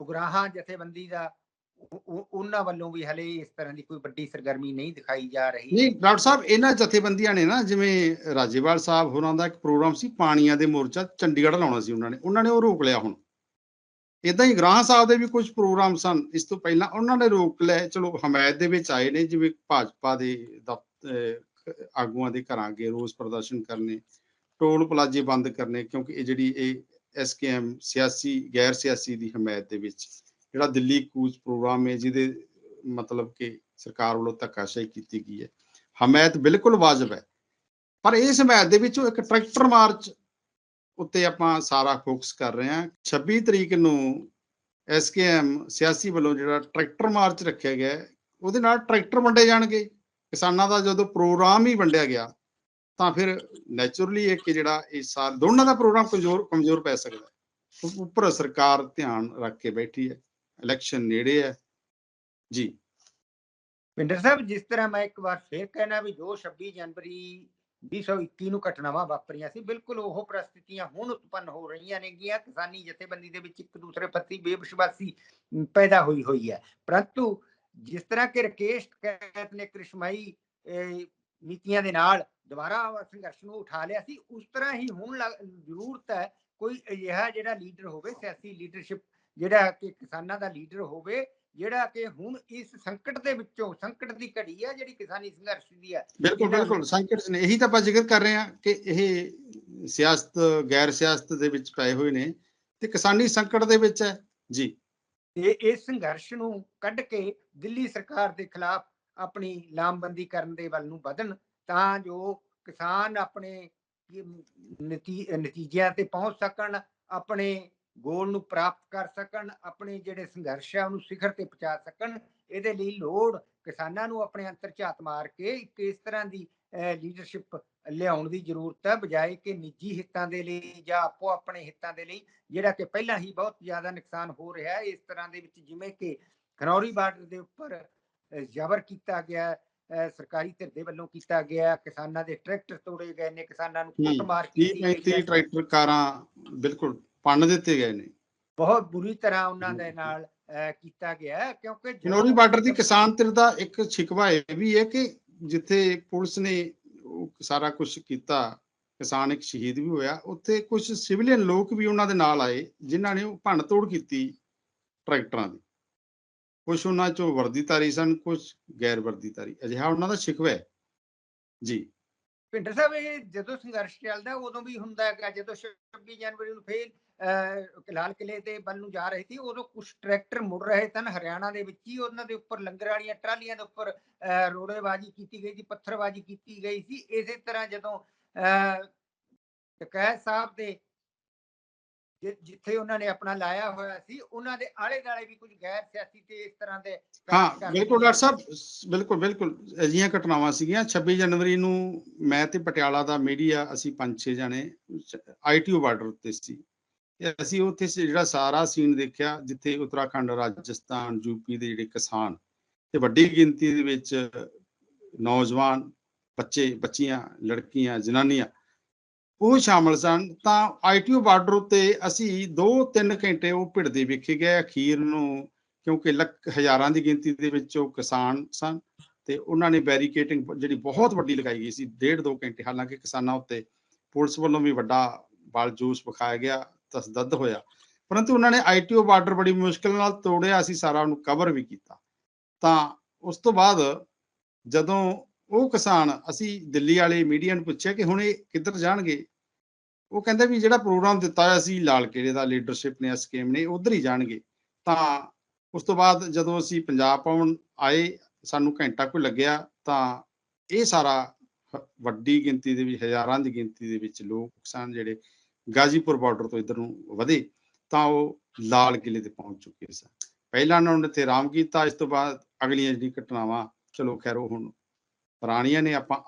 ਉਗਰਾਹਾਂ ਜਥੇਬੰਦੀ ਦਾ ਉਹ- ਉਹ- ਉਹਨਾਂ ਵੱਲੋਂ ਵੀ ਹਲੇ ਇਸ ਤਰ੍ਹਾਂ ਦੀ ਕੋਈ ਵੱਡੀ ਸਰਗਰਮੀ ਨਹੀਂ ਦਿਖਾਈ ਜਾ ਰਹੀ ਨਹੀਂ ਡਾਕਟਰ ਸਾਹਿਬ ਇਹਨਾਂ ਜਥੇਬੰਦੀਆਂ ਨੇ ਨਾ ਜਿਵੇਂ ਰਾਜੇਵਾਲ ਸਾਹਿਬ ਹੋਰਾਂ ਦਾ ਇੱਕ ਪ੍ਰੋਗਰਾਮ ਸੀ ਪਾਣੀਆਂ ਦੇ ਮੋਰਚਾ ਚੰਡੀਗੜ੍ਹ ਲਾਉਣਾ ਸੀ ਉਹਨਾਂ ਨੇ ਉਹਨਾਂ ਨੇ ਉਹ ਰੋਕ ਲਿਆ ਹੁਣ। ਇਦਾਂ ਹੀ ਗ੍ਰਾਹ ਸਾਹਿਬ ਦੇ ਵੀ ਕੁਝ ਪ੍ਰੋਗਰਾਮ ਸਨ, ਇਸ ਤੋਂ ਪਹਿਲਾਂ ਉਹਨਾਂ ਨੇ ਰੋਕ ਲਏ ਚਲੋ ਹਮਾਇਤ ਦੇ ਵਿੱਚ ਆਏ ਨੇ, ਜਿਵੇਂ ਭਾਜਪਾ ਦੇ ਆਗੂਆਂ ਦੇ ਘਰਾਂ ਅੱਗੇ ਰੋਸ ਪ੍ਰਦਰਸ਼ਨ ਕਰਨੇ, ਟੋਲ ਪਲਾਜ਼ੇ ਬੰਦ ਕਰਨੇ, ਕਿਉਂਕਿ ਇਹ ਜਿਹੜੀ ਇਹ ਐਸਕੇਐਮ ਸਿਆਸੀ, ਗੈਰ ਸਿਆਸੀ ਦੀ ਹਮਾਇਤ ਦੇ ਵਿੱਚ ਜਿਹੜਾ ਦਿੱਲੀ ਕੂਚ ਪ੍ਰੋਗਰਾਮ ਹੈ, ਜਿਹਦੇ ਮਤਲਬ ਕਿ ਸਰਕਾਰ ਵੱਲੋਂ ਧੱਕਾਸ਼ਾਹੀ ਕੀਤੀ ਗਈ ਹੈ। ਹਮਾਇਤ ਬਿਲਕੁਲ ਵਾਜਬ ਹੈ। ਪਰ ਇਸ ਹਮਾਇਤ ਦੇ ਵਿੱਚੋਂ ਇੱਕ ਟਰੈਕਟਰ ਮਾਰਚ ਉੱਤੇ ਆਪਾਂ ਸਾਰਾ ਫੋਕਸ ਕਰ ਰਹੇ ਹਾਂ। 26 ਤਰੀਕ ਨੂੰ ਐਸਕੇਐਮ ਸਿਆਸੀ ਵੱਲੋਂ ਜਿਹੜਾ ਟਰੈਕਟਰ ਮਾਰਚ ਰੱਖਿਆ ਗਿਆ ਉਹਦੇ ਨਾਲ ਟਰੈਕਟਰ ਵੰਡੇ ਜਾਣਗੇ। ਕਿਸਾਨਾਂ ਦਾ ਜਦੋਂ ਪ੍ਰੋਗਰਾਮ ਹੀ ਵੰਡਿਆ ਗਿਆ, ਤਾਂ ਫਿਰ ਨੇਚਰਲੀ ਇੱਕ ਜਿਹੜਾ ਇਹ ਸਾਰ ਦੋਨਾਂ ਦਾ ਪ੍ਰੋਗਰਾਮ ਕਮਜ਼ੋਰ ਕਮਜ਼ੋਰ ਪੈ ਸਕਦਾ ਹੈ। ਉੱਪਰ ਸਰਕਾਰ ਧਿਆਨ ਰੱਖ ਕੇ ਬੈਠੀ ਹੈ। ਇਲੈਕਸ਼ਨ ਨੇੜੇ ਹੈ। ਜੀ। ਭਿੰਡਰ ਸਾਹਿਬ, ਜਿਸ ਤਰ੍ਹਾਂ ਮੈਂ ਇੱਕ ਵਾਰ ਫੇਰ ਕਹਿਣਾ ਵੀ ਜੋ 26 ਜਨਵਰੀ 2021 ਨੂੰ ਘਟਨਾਵਾਂ ਵਾਪਰੀਆਂ ਸੀ। ਬਿਲਕੁਲ ਉਹ ਪ੍ਰਸਥਿਤੀਆਂ ਹੁਣ ਉਤਪੰਨ ਹੋ ਰਹੀਆਂ ਨੇਗੀਆਂ। ਕਿਸਾਨੀ ਜਥੇਬੰਦੀ ਦੇ ਵਿੱਚ ਇੱਕ ਦੂਸਰੇ ਪ੍ਰਤੀ ਬੇਵਿਸ਼ਵਾਸੀ ਪੈਦਾ ਹੋਈ ਹੋਈ ਹੈ। ਪਰੰਤੂ ਜਿਸ ਤਰ੍ਹਾਂ ਕਿ ਰਕੇਸ਼ ਟਕੈਤ ਨੇ ਕ੍ਰਿਸ਼ਮਾਈ ਨੀਤੀਆਂ ਦੇ ਨਾਲ ਦੁਬਾਰਾ ਸੰਘਰਸ਼ ਨੂੰ ਉਠਾ ਲਿਆ ਸੀ, ਉਸ ਤਰ੍ਹਾਂ ਹੀ ਹੁਣ ਜ਼ਰੂਰਤ ਹੈ ਕੋਈ ਅਜਿਹਾ ਜਿਹੜਾ ਲੀਡਰ ਹੋਵੇ, ਸਿਆਸੀ ਲੀਡਰਸ਼ਿਪ ਜਿਹੜਾ ਕਿ ਕਿਸਾਨਾਂ ਦਾ ਲੀਡਰ ਹੋਵੇ ਜਿਹੜਾ ਕਿ ਹੁਣ ਇਸ ਸੰਕਟ ਦੇ ਵਿੱਚੋਂ ਸੰਕਟ ਦੀ ਘੜੀ ਹੈ ਜਿਹੜੀ ਕਿਸਾਨੀ ਸੰਘਰਸ਼ ਦੀ ਹੈ ਬਿਲਕੁਲ ਬਿਲਕੁਲ ਸੰਕਟ ਨੇ ਇਹੀ ਤਾਂ ਆਪਾਂ ਜ਼ਿਕਰ ਕਰ ਰਹੇ ਹਾਂ ਕਿ ਇਹ ਸਿਆਸਤ ਗੈਰ ਸਿਆਸਤ ਦੇ ਵਿੱਚ ਪਏ ਹੋਏ ਨੇ ਤੇ ਕਿਸਾਨੀ ਸੰਕਟ ਦੇ ਵਿੱਚ ਹੈ। ਜੀ। ਤੇ ਇਸ ਸੰਘਰਸ਼ ਨੂੰ ਕੱਢ ਕੇ ਦਿੱਲੀ ਸਰਕਾਰ ਦੇ ਖਿਲਾਫ ਆਪਣੀ ਲਾਮਬੰਦੀ ਕਰਨ ਦੇ ਵੱਲ ਨੂੰ ਵਧਣ ਤਾਂ ਜੋ ਕਿਸਾਨ ਆਪਣੇ ਨਤੀਜਿਆਂ ਤੇ ਪਹੁੰਚ ਸਕਣ ਆਪਣੇ ਗੋਲ ਨੂੰ ਪ੍ਰਾਪਤ ਕਰ ਸਕਣ ਆਪਣੇ ਜਿਹੜੇ ਸੰਘਰਸ਼ ਆ ਉਹਨੂੰ ਸਿਖਰ ਤੇ ਪਹੁੰਚਾ ਸਕਣ ਇਹਦੇ ਲਈ ਲੋੜ ਕਿਸਾਨਾਂ ਨੂੰ ਆਪਣੇ ਅੰਤਰ ਝਾਤ ਮਾਰ ਕੇ ਇੱਕ ਇਸ ਤਰ੍ਹਾਂ ਦੀ ਲੀਡਰਸ਼ਿਪ ਲਿਆਉਣ ਦੀ ਜ਼ਰੂਰਤ ਹੈ ਬਜਾਏ ਕਿ ਨਿੱਜੀ ਹਿੱਤਾਂ ਦੇ ਲਈ ਜਾਂ ਆਪੋ ਆਪਣੇ ਹਿੱਤਾਂ ਦੇ ਲਈ ਜਿਹੜਾ ਕਿ ਪਹਿਲਾਂ ਹੀ ਬਹੁਤ ਜ਼ਿਆਦਾ ਨੁਕਸਾਨ ਹੋ ਰਿਹਾ ਹੈ ਇਸ ਤਰ੍ਹਾਂ ਦੇ ਵਿੱਚ ਜਿਵੇਂ ਕਿ ਖਨੌਰੀ ਬਾਰਡਰ ਦੇ ਉੱਪਰ ਜ਼ਬਰ ਕੀਤਾ ਗਿਆ ਸਰਕਾਰੀ ਧਿਰ ਦੇ ਵੱਲੋਂ ਕੀਤਾ ਗਿਆ ਕਿਸਾਨਾਂ ਦੇ ਟਰੈਕਟਰ ਤੋੜੇ ਗਏ ਨੇ ਕਿਸਾਨਾਂ ਨੂੰ ਕੁੱਟਮਾਰ 30 ਕੀਤੀ ਗਈ 35 ਹੈ ਟਰੈਕਟਰ ਕਾਰਾਂ ਬਿਲਕੁਲ ਪੰਨ ਦਿੱਤੇ ਗਏ ਨੇ। ਬਹੁਤ ਬੁਰੀ ਤਰ੍ਹਾਂ ਉਹਨਾਂ ਦੇ। ਨਾਲ ਕੀਤਾ ਗਿਆ ਕਿਉਂਕਿ ਜਨੌਰੀ ਬਾਰਡਰ ਦੀ ਕਿਸਾਨ ਧਿਰ ਦਾ ਇੱਕ ਸ਼ਿਕਵਾ ਇਹ ਵੀ ਹੈ ਕਿ ਜਿੱਥੇ ਪੁਲਿਸ ਨੇ ਸਾਰਾ ਕੁਝ ਕੀਤਾ ਕਿਸਾਨ ਇੱਕ ਸ਼ਹੀਦ ਵੀ ਹੋਇਆ ਉੱਥੇ ਕੁਝ ਸਿਵਲੀਅਨ ਲੋਕ ਵੀ ਉਹਨਾਂ ਦੇ ਨਾਲ ਆਏ ਜਿਨ੍ਹਾਂ ਨੇ ਉਹ ਭੰਨ ਤੋੜ ਕੀਤੀ ਟਰੈਕਟਰਾਂ ਦੀ। ਕੁਝ ਉਹਨਾਂ ਚੋਂ ਵਰਦੀਧਾਰੀ ਸਨ ਕੁਝ ਗੈਰ ਵਰਦੀਧਾਰੀ ਅਜਿਹਾ ਉਹਨਾਂ ਦਾ ਸ਼ਿਕਵਾ ਹੈ। ਜੀ। ਭਿੰਡਰ ਸਾਹਿਬ ਇਹ ਜਦੋਂ ਸੰਘਰਸ਼ ਚੱਲਦਾ ਉਦੋਂ ਵੀ ਹੁੰਦਾ ਹੈਗਾ ਜਦੋਂ 26 ਜਨਵਰੀ ਨੂੰ ਫੇਰ ਲਾਲ ਕਿਲੇ ਦੇ ਵੱਲ ਨੂੰ ਜਾ ਰਹੇ ਸੀ ਉਦੋਂ ਕੁਝ ਟਰੈਕਟਰ ਮੁੜ ਰਹੇ ਸਨ ਹਰਿਆਣਾ ਦੇ ਵਿੱਚ ਹੀ ਉਹਨਾਂ ਦੇ ਉੱਪਰ ਲੰਗਰ ਵਾਲੀਆਂ ਟਰਾਲੀਆਂ ਦੇ ਉੱਪਰ ਰੋੜੇਬਾਜ਼ੀ ਕੀਤੀ ਗਈ ਸੀ ਪੱਥਰਬਾਜ਼ੀ ਕੀਤੀ ਗਈ ਸੀ ਇਸੇ ਤਰ੍ਹਾਂ ਜਦੋਂ ਟਕੈਤ ਸਾਹਿਬ ਦੇ ਜਿੱਥੇ ਉਹਨਾਂ ਨੇ ਆਪਣਾ ਲਾਇਆ ਹੋਇਆ ਸੀ ਉਹਨਾਂ ਦੇ ਆਲੇ ਦਾਲੇ ਵੀ ਕੁਝ ਗੈਰ ਸਿਆਸੀ ਤੇ ਇਸ ਤਰ੍ਹਾਂ ਦੇ ਹਾਂ ਬਿਲਕੁਲ ਡਾਕਟਰ ਸਾਹਿਬ ਬਿਲਕੁਲ ਬਿਲਕੁਲ ਅਜਿਹੀਆਂ ਘਟਨਾਵਾਂ ਸੀਗੀਆਂ 26 ਜਨਵਰੀ ਨੂੰ ਮੈਂ ਤੇ ਪਟਿਆਲਾ ਦਾ ਮੀਡੀਆ ਅਸੀਂ ਪੰਜ ਛੇ ਜਣੇ ਆਈਟੀਓ ਬਾਰਡਰ ਉੱਤੇ ਸੀ। ਅਸੀਂ ਉੱਥੇ ਜਿਹੜਾ ਸਾਰਾ ਸੀਨ ਦੇਖਿਆ, ਜਿੱਥੇ ਉਤਰਾਖੰਡ, ਰਾਜਸਥਾਨ ਯੂਪੀ ਦੇ ਜਿਹੜੇ ਕਿਸਾਨ ਤੇ ਵੱਡੀ ਗਿਣਤੀ ਦੇ ਵਿੱਚ ਨੌਜਵਾਨ ਬੱਚੇ, ਬੱਚੀਆਂ, ਲੜਕੀਆਂ, ਜਨਾਨੀਆਂ ਉਹ ਸ਼ਾਮਲ ਸਨ, ਤਾਂ ਆਈਟੀਓ ਬਾਰਡਰ ਉੱਤੇ ਅਸੀਂ 2-3 ਘੰਟੇ ਉਹ ਭਿੜਦੇ ਵੇਖੇ ਗਏ ਅਖੀਰ ਨੂੰ, ਕਿਉਂਕਿ ਲੱਖ, ਹਜ਼ਾਰਾਂ ਦੀ ਗਿਣਤੀ ਦੇ ਵਿੱਚ ਉਹ ਕਿਸਾਨ ਸਨ ਤੇ ਉਹਨਾਂ ਨੇ ਬੈਰੀਕੇਟਿੰਗ ਜਿਹੜੀ ਬਹੁਤ ਵੱਡੀ ਲਗਾਈ ਗਈ ਸੀ ਡੇਢ ਦੋ ਘੰਟੇ ਹਾਲਾਂਕਿ ਕਿਸਾਨਾਂ ਉੱਤੇ ਪੁਲਿਸ ਵੱਲੋਂ ਵੀ ਵੱਡਾ ਬਲ ਜੋਸ਼ ਵਿਖਾਇਆ ਗਿਆ ਤਸਦਦ ਹੋਇਆ। ਪਰੰਤੂ ਉਹਨਾਂ ਨੇ ਆਈਟੀਓ ਬਾਰਡਰ ਬੜੀ ਮੁਸ਼ਕਲ ਨਾਲ ਤੋੜਿਆ, ਅਸੀਂ ਸਾਰਾ ਉਹਨੂੰ ਕਵਰ ਵੀ ਕੀਤਾ। ਤਾਂ ਉਸ ਤੋਂ ਬਾਅਦ ਜਦੋਂ ਉਹ ਕਿਸਾਨ, ਅਸੀਂ ਦਿੱਲੀ ਵਾਲੇ ਮੀਡੀਆ ਨੂੰ ਪੁੱਛਿਆ ਕਿ ਹੁਣ ਇਹ ਕਿੱਧਰ ਜਾਣਗੇ, ਉਹ ਕਹਿੰਦਾ ਵੀ ਜਿਹੜਾ ਪ੍ਰੋਗਰਾਮ ਦਿੱਤਾ ਹੋਇਆ ਸੀ, ਲਾਲ ਕਿਲੇ ਦਾ ਲੀਡਰਸ਼ਿਪ ਨੇ ਸਕੀਮ ਨੇ, ਉਧਰ ਹੀ ਜਾਣਗੇ। ਤਾਂ ਉਸ ਤੋਂ ਬਾਅਦ ਜਦੋਂ ਅਸੀਂ ਪੰਜਾਬ ਆਉਣ ਆਏ, ਸਾਨੂੰ ਘੰਟਾ ਕੋਈ ਲੱਗਿਆ, ਤਾਂ ਇਹ ਸਾਰਾ ਵੱਡੀ ਗਿਣਤੀ ਦੇ ਵਿੱਚ, ਹਜ਼ਾਰਾਂ ਦੀ ਗਿਣਤੀ ਦੇ ਵਿੱਚ ਲੋਕ ਕਿਸਾਨ ਜਿਹੜੇ ਗਾਜ਼ੀਪੁਰ ਬਾਰਡਰ ਤੋਂ ਇਧਰ ਨੂੰ ਵਧੇ, ਤਾਂ ਉਹ ਲਾਲ ਕਿਲੇ ਤੇ ਪਹੁੰਚ ਚੁੱਕੇ ਸਨ। ਪਹਿਲਾਂ ਉਹਨਾਂ ਨੇ ਇੱਥੇ ਆਰਾਮ ਕੀਤਾ, ਇਸ ਤੋਂ ਬਾਅਦ ਅਗਲੀਆਂ ਜਿਹੜੀ ਘਟਨਾਵਾਂ, ਚਲੋ ਖੈਰ ਉਹ ਹੁਣ ਪੁਰਾਣੀਆਂ ਨੇ, ਆਪਾਂ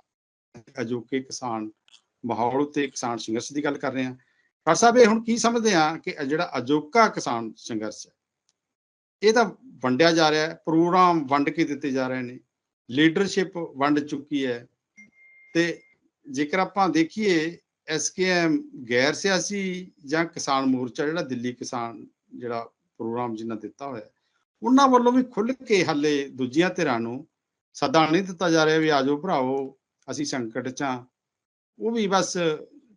ਅਜੋਕੇ ਕਿਸਾਨ ਮਾਹੌਲ ਤੇ ਕਿਸਾਨ ਸੰਘਰਸ਼ ਦੀ ਗੱਲ ਕਰ ਰਹੇ ਹਾਂ। ਡਾਕਟਰ ਸਾਹਿਬ, ਇਹ ਹੁਣ ਕੀ ਸਮਝਦੇ ਆ ਕਿ ਜਿਹੜਾ ਅਜੋਕਾ ਕਿਸਾਨ ਸੰਘਰਸ਼ ਹੈ, ਇਹ ਤਾਂ ਵੰਡਿਆ ਜਾ ਰਿਹਾ ਹੈ, ਪ੍ਰੋਗਰਾਮ ਵੰਡ ਕੇ ਦਿੱਤੇ ਜਾ ਰਹੇ ਨੇ, ਲੀਡਰਸ਼ਿਪ ਵੰਡ ਚੁੱਕੀ ਹੈ ਤੇ ਜੇਕਰ ਆਪਾਂ ਦੇਖੀਏ ਐਸਕੇਐਮ ਗੈਰ ਸਿਆਸੀ ਜਾਂ ਕਿਸਾਨ ਮੋਰਚਾ ਜਿਹੜਾ ਦਿੱਲੀ ਕਿਸਾਨ ਜਿਹੜਾ ਪ੍ਰੋਗਰਾਮ ਜਿਨ੍ਹਾਂ ਦਿੱਤਾ ਹੋਇਆ, ਉਹਨਾਂ ਵੱਲੋਂ ਵੀ ਖੁੱਲ੍ਹ ਕੇ ਹੱਲੇ ਦੂਜੀਆਂ ਧਿਰਾਂ ਨੂੰ ਸੱਦਾ ਨਹੀਂ ਦਿੱਤਾ ਜਾ ਰਿਹਾ ਵੀ ਆਜੋ ਭਰਾਵੋ, ਅਸੀਂ ਸੰਕਟ 'ਚ ਹਾਂ। ਉਹ ਵੀ ਬਸ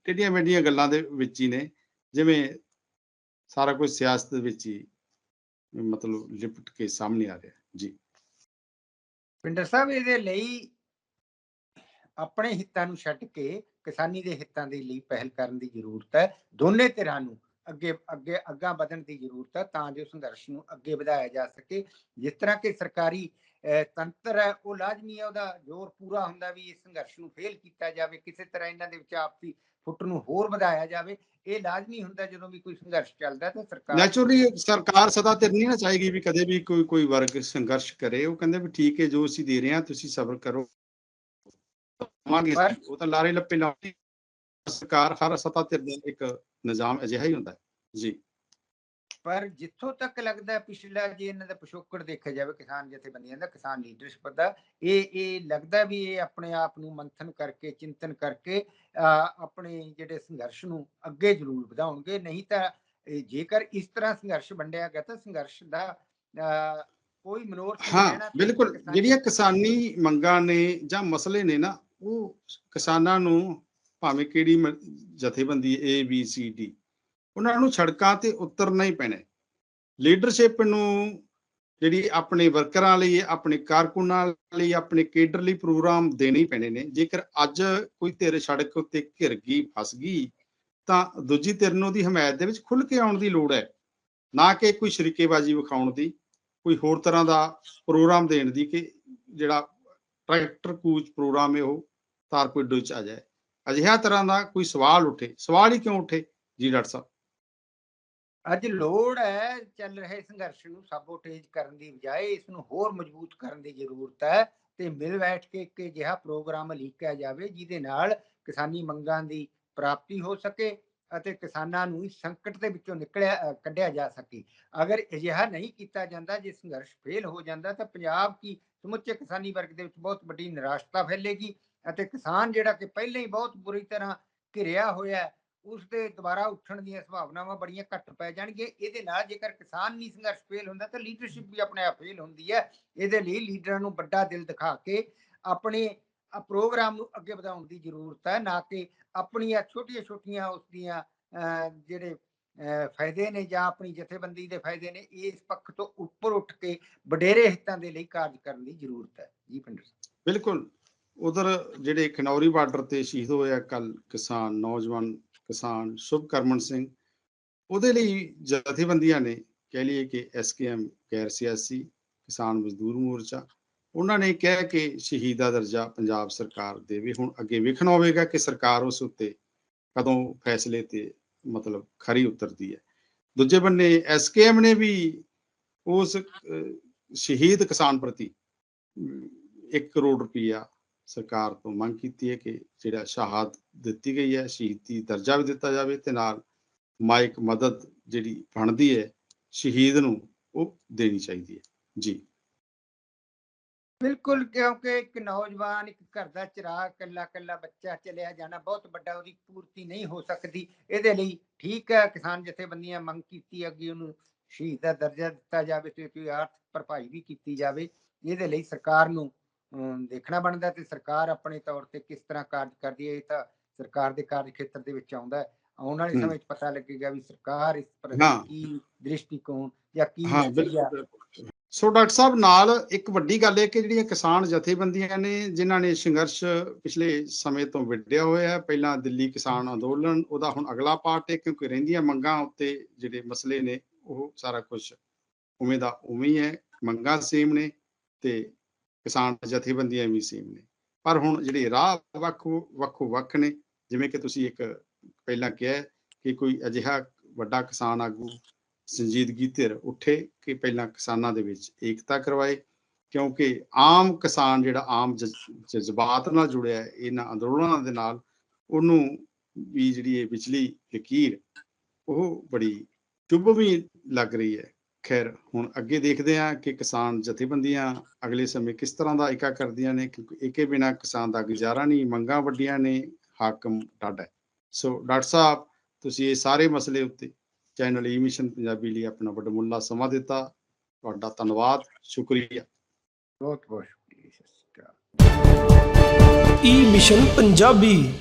ਟੇਡੀਆਂ ਮੇਡੀਆਂ ਗੱਲਾਂ ਦੇ ਵਿੱਚ ਹੀ ਨੇ, ਜਿਵੇਂ ਸਾਰਾ ਕੁਝ ਸਿਆਸਤ ਵਿੱਚ ਹੀ ਮਤਲਬ ਲਿਪਟ ਕੇ ਸਾਹਮਣੇ ਆ ਰਿਹਾ। ਜੀ। ਪਿੰਡਰ ਸਾਹਿਬ, ਇਹਦੇ ਲਈ ਆਪਣੇ ਹਿੱਤਾਂ ਨੂੰ ਛੱਡ ਕੇ ਕਿਸਾਨੀ ਦੇ ਹਿੱਤਾਂ ਦੇ ਲਈ ਪਹਿਲ ਕਰਨ ਦੀ ਜ਼ਰੂਰਤ ਹੈ। ਦੋਨੇ ਧਿਰਾਂ ਨੂੰ ਅੱਗੇ ਅੱਗੇ, ਅੱਗਾ ਵਧਣ ਦੀ ਜ਼ਰੂਰਤ ਹੈ ਤਾਂ ਜੋ ਸੰਘਰਸ਼ ਨੂੰ ਅੱਗੇ ਵਧਾਇਆ ਜਾ ਸਕੇ। ਜਿਸ ਤਰ੍ਹਾਂ ਕਿ ਸਰਕਾਰੀ ਤੰਤਰ ਹੈ, ਉਹ ਲਾਜ਼ਮੀ ਹੈ, ਉਹਦਾ ਜ਼ੋਰ ਪੂਰਾ ਹੁੰਦਾ ਵੀ ਇਸ ਸੰਘਰਸ਼ ਨੂੰ ਫੇਲ ਕੀਤਾ ਜਾਵੇ, ਕਿਸੇ ਤਰ੍ਹਾਂ ਇਹਨਾਂ ਦੇ ਵਿੱਚ ਆਪਸੀ ਫੁੱਟ ਨੂੰ ਹੋਰ ਵਧਾਇਆ ਜਾਵੇ, ਇਹ ਲਾਜ਼ਮੀ ਹੁੰਦਾ ਜਦੋਂ ਵੀ ਕੋਈ ਸੰਘਰਸ਼ ਚੱਲਦਾ ਤਾਂ ਸਰਕਾਰ ਨੈਚੁਰਲੀ ਸਰਕਾਰ ਸਦਾ ਤੇ ਨਹੀਂ ਨਾ ਚਾਹੇਗੀ ਵੀ ਕਦੇ ਵੀ ਕੋਈ ਕੋਈ ਵਰਗ ਸੰਘਰਸ਼ ਕਰੇ। ਉਹ ਕਹਿੰਦੇ ਵੀ ਠੀਕ ਹੈ, ਜੋ ਅਸੀਂ ਦੇ ਰਹੇ ਹਾਂ, ਤੁਸੀਂ ਸਬਰ ਕਰੋ। ਪਰ- ਉਹ ਤਾਂ ਲਾਰੇ ਲੱਪੇ ਲਾਉਂਦੀ ਸਰਕਾਰ ਹਰ ਸਤਾ ਤੇ ਇੱਕ ਨਿਜ਼ਾਮ ਅਜਿਹਾ ਹੀ ਹੁੰਦਾ ਜੀ। ਪਰ ਜਿੱਥੋਂ ਤੱਕ ਲੱਗਦਾ ਪਿਛਲਾ ਜੇ ਇਹਨਾਂ ਦਾ ਪਿਛੋਕੜ ਦੇਖਿਆ ਜਾਵੇ ਕਿਸਾਨ ਜਥੇਬੰਦੀਆਂ ਦਾ ਕਿਸਾਨ ਲੀਡਰਸ਼ਿਪ ਦਾ ਇਹ ਇਹ ਲੱਗਦਾ ਵੀ ਇਹ ਆਪਣੇ ਆਪ ਨੂੰ ਮੰਥਨ ਕਰਕੇ ਚਿੰਤਨ ਕਰਕੇ ਆਪਣੇ ਜਿਹੜੇ ਸੰਘਰਸ਼ ਨੂੰ ਅੱਗੇ ਜ਼ਰੂਰ ਵਧਾਉਣਗੇ। ਨਹੀਂ ਤਾਂ ਜੇਕਰ ਇਸ ਤਰ੍ਹਾਂ ਸੰਘਰਸ਼ ਵੰਡਿਆ ਗਿਆ ਤਾਂ ਸੰਘਰਸ਼ ਦਾ ਕੋਈ ਮਨੋਰਥ ਨਹੀਂ ਹਾਂ ਬਿਲਕੁਲ। ਜਿਹੜੀਆਂ ਕਿਸਾਨੀ ਮੰਗਾਂ ਨੇ ਜਾਂ ਮਸਲੇ ਨੇ ਨਾ ਉਹ ਕਿਸਾਨਾਂ ਨੂੰ ਭਾਵੇਂ ਕਿਹੜੀ ਜਥੇਬੰਦੀ ਏ ਬੀ ਸੀ ਡੀ ਉਹਨਾਂ ਨੂੰ ਸੜਕਾਂ ਤੇ ਉਤਰਨਾ ਹੀ ਪੈਣਾ ਲੀਡਰਸ਼ਿਪ ਨੂੰ ਜਿਹੜੀ ਆਪਣੇ ਵਰਕਰਾਂ ਲਈ ਆਪਣੇ ਕਾਰਕੁਨਾਂ ਲਈ, ਆਪਣੇ ਕੇਡਰ ਲਈ ਪ੍ਰੋਗਰਾਮ ਦੇਣੇ ਹੀ ਪੈਣੇ ਨੇ। ਜੇਕਰ ਅੱਜ ਕੋਈ ਧਿਰ ਸੜਕ ਉੱਤੇ ਘਿਰ ਗਈ, ਫਸ ਗਈ, ਤਾਂ ਦੂਜੀ ਧਿਰ ਨੂੰ ਉਹਦੀ ਹਮਾਇਤ ਦੇ ਵਿੱਚ ਖੁੱਲ ਕੇ ਆਉਣ ਦੀ ਲੋੜ ਹੈ। ਨਾ ਕਿ ਕੋਈ ਸ਼ਰੀਕੇਬਾਜ਼ੀ ਵਿਖਾਉਣ ਦੀ, ਕੋਈ ਹੋਰ ਤਰ੍ਹਾਂ ਦਾ ਪ੍ਰੋਗਰਾਮ ਦੇਣ ਦੀ ਕਿ ਜਿਹੜਾ ਟਰੈਕਟਰ ਕੂਚ ਪ੍ਰੋਗਰਾਮ ਹੈ ਉਹ ਤਾਰਪਿੰਡੋ ਚ ਆ ਜਾਏ। ਅਜਿਹਾ ਤਰ੍ਹਾਂ ਦਾ ਕੋਈ ਸਵਾਲ ਉੱਠੇ। ਸਵਾਲ ਹੀ ਕਿਉਂ ਉੱਠੇ ਜੀ ਡਾਕਟਰ ਸਾਹਿਬ? ਅੱਜ ਲੋੜ ਹੈ, ਚੱਲ ਰਹੇ ਸੰਘਰਸ਼ ਨੂੰ ਸਾਬੋਟੇਜ ਕਰਨ ਦੀ ਬਜਾਏ ਇਸ ਨੂੰ ਹੋਰ ਮਜ਼ਬੂਤ ਕਰਨ ਦੀ ਜ਼ਰੂਰਤ ਹੈ ਤੇ ਮਿਲ ਬੈਠ ਕੇ ਇੱਕ ਅਜਿਹਾ ਪ੍ਰੋਗਰਾਮ ਲਿਖਿਆ ਜਾਵੇ ਜਿਹਦੇ ਨਾਲ ਕਿਸਾਨੀ ਮੰਗਾਂ ਦੀ ਪ੍ਰਾਪਤੀ ਹੋ ਸਕੇ ਅਤੇ ਕਿਸਾਨਾਂ ਨੂੰ ਇਸ ਸੰਕਟ ਦੇ ਵਿੱਚੋਂ ਨਿਕਲਿਆ ਕੱਢਿਆ ਜਾ ਸਕੇ। ਅਗਰ ਅਜਿਹਾ ਨਹੀਂ ਕੀਤਾ ਜਾਂਦਾ, ਜੇ ਸੰਘਰਸ਼ ਫੇਲ ਹੋ ਜਾਂਦਾ ਤਾਂ ਪੰਜਾਬ ਕੀ ਸਮੁੱਚੇ ਕਿਸਾਨੀ ਵਰਗ ਦੇ ਵਿੱਚ ਬਹੁਤ ਵੱਡੀ ਨਿਰਾਸ਼ਤਾ ਫੈਲੇਗੀ ਅਤੇ ਕਿਸਾਨ ਜਿਹੜਾ ਕਿ ਪਹਿਲਾਂ ਹੀ ਬਹੁਤ ਬੁਰੀ ਤਰ੍ਹਾਂ ਘਿਰਿਆ ਹੋਇਆ ਹੈ ਉਸ ਦੇ ਦੁਬਾਰਾ ਉੱਠਣ ਦੀਆਂ ਸੰਭਾਵਨਾਵਾਂ ਬੜੀਆਂ ਘੱਟ ਪੈ ਜਾਣਗੀਆਂ। ਇਹਦੇ ਨਾਲ ਜੇਕਰ ਕਿਸਾਨ ਨਹੀਂ ਸੰਘਰਸ਼ ਫੇਲ ਹੁੰਦਾ ਤਾਂ ਲੀਡਰਸ਼ਿਪ ਵੀ ਆਪਣੇ ਆਪ ਫੇਲ ਹੁੰਦੀ ਹੈ। ਇਹਦੇ ਲਈ ਲੀਡਰਾਂ ਨੂੰ ਵੱਡਾ ਦਿਲ ਦਿਖਾ ਕੇ ਆਪਣੇ ਪ੍ਰੋਗਰਾਮ ਨੂੰ ਅੱਗੇ ਵਧਾਉਣ ਦੀ ਜ਼ਰੂਰਤ ਹੈ ਨਾ ਕਿ ਆਪਣੀਆਂ ਛੋਟੀਆਂ ਛੋਟੀਆਂ ਉਸ ਦੀਆਂ ਅਹ, ਜਿਹੜੇ ਫਾਇਦੇ ਨੇ ਜਾਂ ਆਪਣੀ ਜਥੇਬੰਦੀ ਦੇ ਫਾਇਦੇ ਨੇ, ਇਸ ਪੱਖ ਤੋਂ ਉੱਪਰ ਉੱਠ ਕੇ ਵਡੇਰੇ ਹਿੱਤਾਂ ਦੇ ਲਈ ਕਾਰਜ ਕਰਨ ਦੀ ਜ਼ਰੂਰਤ ਹੈ। ਜੀ ਪਿੰਡਰ ਬਿਲਕੁਲ। ਉਧਰ ਜਿਹੜੇ ਖਨੌਰੀ ਬਾਰਡਰ ਤੇ ਸ਼ਹੀਦ ਹੋਇਆ ਕੱਲ ਕਿਸਾਨ, ਨੌਜਵਾਨ ਕਿਸਾਨ ਸ਼ੁਭਕਰਮਨ ਸਿੰਘ, ਉਹਦੇ ਲਈ ਜਥੇਬੰਦੀਆਂ ਨੇ ਕਹਿ ਲਈਏ ਕਿ ਐਸਕੇਐਮ ਗੈਰ ਸਿਆਸੀ ਕਿਸਾਨ ਮਜ਼ਦੂਰ ਮੋਰਚਾ, ਉਹਨਾਂ ਨੇ ਕਿਹਾ ਕਿ ਸ਼ਹੀਦ ਦਾ ਦਰਜਾ ਪੰਜਾਬ ਸਰਕਾਰ ਦੇਵੇ। ਹੁਣ ਅੱਗੇ ਵੇਖਣਾ ਹੋਵੇਗਾ ਕਿ ਸਰਕਾਰ ਉਸ ਉੱਤੇ ਕਦੋਂ ਫੈਸਲੇ ਤੇ ਮਤਲਬ ਖਰੀ ਉਤਰਦੀ ਹੈ। ਦੂਜੇ ਬੰਨੇ ਐਸਕੇਐਮ ਨੇ ਵੀ ਉਸ ਸ਼ਹੀਦ ਕਿਸਾਨ ਪ੍ਰਤੀ 1 ਕਰੋੜ ਰੁਪਈਆ ਸਰਕਾਰ ਤੋਂ ਮੰਗ ਕੀਤੀ ਹੈ ਕਿ ਜਿਹੜਾ ਸ਼ਹਾਦਤ ਦਿੱਤੀ ਗਈ ਹੈ, ਸ਼ਹੀਦੀ ਦਰਜਾ ਵੀ ਦਿੱਤਾ ਜਾਵੇ ਤੇ ਨਾਲ ਮਾਇਕ ਮਦਦ ਜਿਹੜੀ ਬਣਦੀ ਹੈ, ਸ਼ਹੀਦ ਨੂੰ ਉਹ ਦੇਣੀ ਚਾਹੀਦੀ ਹੈ। ਜੀ। ਬਿਲਕੁਲ ਕਿਉਂਕਿ ਇੱਕ ਨੌਜਵਾਨ ਇੱਕ ਘਰ ਦਾ ਚਿਰਾਗ ਕੱਲਾ ਕੱਲਾ ਬੱਚਾ ਚਲਿਆ ਜਾਣਾ ਬਹੁਤ ਵੱਡਾ ਉਹਦੀ ਪੂਰਤੀ ਨਹੀਂ ਹੋ ਸਕਦੀ ਇਹਦੇ ਲਈ ਠੀਕ ਹੈ ਕਿਸਾਨ ਜਥੇਬੰਦੀਆਂ ਮੰਗ ਕੀਤੀ ਅੱਗੇ ਉਹਨੂੰ ਸ਼ਹੀਦ ਦਾ ਦਰਜਾ ਦਿੱਤਾ ਜਾਵੇ ਤੇ ਕੋਈ ਆਰਥਿਕ ਭਰਪਾਈ ਵੀ ਕੀਤੀ ਜਾਵੇ ਇਹਦੇ ਲਈ ਸਰਕਾਰ ਨੂੰ ਦੇਖਣਾ ਬਣਦਾ ਤੇ ਸਰਕਾਰ ਆਪਣੇ ਤੌਰ ਤੇ ਕਿਸ ਤਰ੍ਹਾਂ ਕਾਰਜ ਕਰਦੀ ਹੈ ਇਹ ਤਾਂ ਸਰਕਾਰ ਦੇ ਕਾਰਜ ਖੇਤਰ ਦੇ ਵਿੱਚ ਆਉਂਦਾ ਹੈ ਆਉਣ ਵਾਲੇ। ਸਮੇਂ 'ਚ ਪਤਾ ਲੱਗੇਗਾ ਵੀ ਸਰਕਾਰ ਇਸ ਪ੍ਰਤੀ। ਕੀ ਦ੍ਰਿਸ਼ਟੀਕੋਣ ਜਾਂ ਕੀ ਹਾਂ ਨਜ਼ਰੀਆ ਸੋ ਡਾਕਟਰ ਸਾਹਿਬ, ਨਾਲ ਇੱਕ ਵੱਡੀ ਗੱਲ ਹੈ ਕਿ ਜਿਹੜੀਆਂ ਕਿਸਾਨ ਜਥੇਬੰਦੀਆਂ ਨੇ, ਜਿਨ੍ਹਾਂ ਨੇ ਸੰਘਰਸ਼ ਪਿਛਲੇ ਸਮੇਂ ਤੋਂ ਵਿੱਢਿਆ ਹੋਇਆ ਹੈ, ਪਹਿਲਾਂ ਦਿੱਲੀ ਕਿਸਾਨ ਅੰਦੋਲਨ, ਉਹਦਾ ਹੁਣ ਅਗਲਾ ਪਾਰਟ ਹੈ, ਕਿਉਂਕਿ ਰਹਿੰਦੀਆਂ ਮੰਗਾਂ ਉੱਤੇ ਜਿਹੜੇ ਮਸਲੇ ਨੇ, ਉਹ ਸਾਰਾ ਕੁਝ ਉਵੇਂ ਦਾ ਉਵੇਂ ਹੈ ਮੰਗਾਂ ਸੇਮ ਨੇ ਤੇ ਕਿਸਾਨ ਜਥੇਬੰਦੀਆਂ ਵੀ ਸੇਮ ਨੇ। ਪਰ ਹੁਣ ਜਿਹੜੇ ਰਾਹ ਵੱਖ ਵੱਖੋ ਵੱਖ ਨੇ, ਜਿਵੇਂ ਕਿ ਤੁਸੀਂ ਇੱਕ ਪਹਿਲਾਂ ਕਿਹਾ ਕਿ ਕੋਈ ਅਜਿਹਾ ਵੱਡਾ ਕਿਸਾਨ ਆਗੂ ਸੰਜੀਦਗੀ ਧਿਰ ਉੱਠੇ ਕਿ ਪਹਿਲਾਂ ਕਿਸਾਨਾਂ ਦੇ ਵਿੱਚ ਏਕਤਾ ਕਰਵਾਏ, ਕਿਉਂਕਿ ਆਮ ਕਿਸਾਨ ਜਿਹੜਾ ਆਮ ਜਜ਼ਬਾਤ ਨਾਲ ਜੁੜਿਆ ਹੈ, ਇਹਨਾਂ ਅੰਦੋਲਨਾਂ ਦੇ ਨਾਲ ਉਹਨੂੰ ਵੀ ਜਿਹੜੀ ਇਹ ਵਿਚਲੀ ਫਕੀਰ, ਉਹ ਬੜੀ ਚੁੱਭ ਵੀ ਲੱਗ ਰਹੀ ਹੈ ਖੈਰ, ਹੁਣ ਅੱਗੇ ਦੇਖਦੇ ਹਾਂ ਕਿ ਕਿਸਾਨ ਜਥੇਬੰਦੀਆਂ ਅਗਲੇ ਸਮੇਂ ਕਿਸ ਤਰ੍ਹਾਂ ਦਾ ਏਕਾ ਕਰਦੀਆਂ ਨੇ, ਕਿਉਂਕਿ ਏਕੇ ਬਿਨਾ ਕਿਸਾਨ ਦਾ ਗੁਜ਼ਾਰਾ ਨਹੀਂ, ਮੰਗਾਂ ਵੱਡੀਆਂ ਨੇ, ਹਾਕਮ ਟਾਡਾ ਹੈ। ਸੋ ਡਾਕਟਰ ਸਾਹਿਬ, ਤੁਸੀਂ ਇਹ ਸਾਰੇ ਮਸਲੇ ਉੱਤੇ ਚੈਨਲ ਈ ਮਿਸ਼ਨ ਪੰਜਾਬੀ ਲਈ ਆਪਣਾ ਵੱਡਮੁੱਲਾ ਸਮਾਂ ਦਿੱਤਾ। ਤੁਹਾਡਾ ਧੰਨਵਾਦ ਸ਼ੁਕਰੀਆ। ਬਹੁਤ ਬਹੁਤ ਸ਼ੁਕਰੀਆ ਸਤਿ ਸ਼੍ਰੀ ਅਕਾਲ। ਈ ਮਿਸ਼ਨ ਪੰਜਾਬੀ।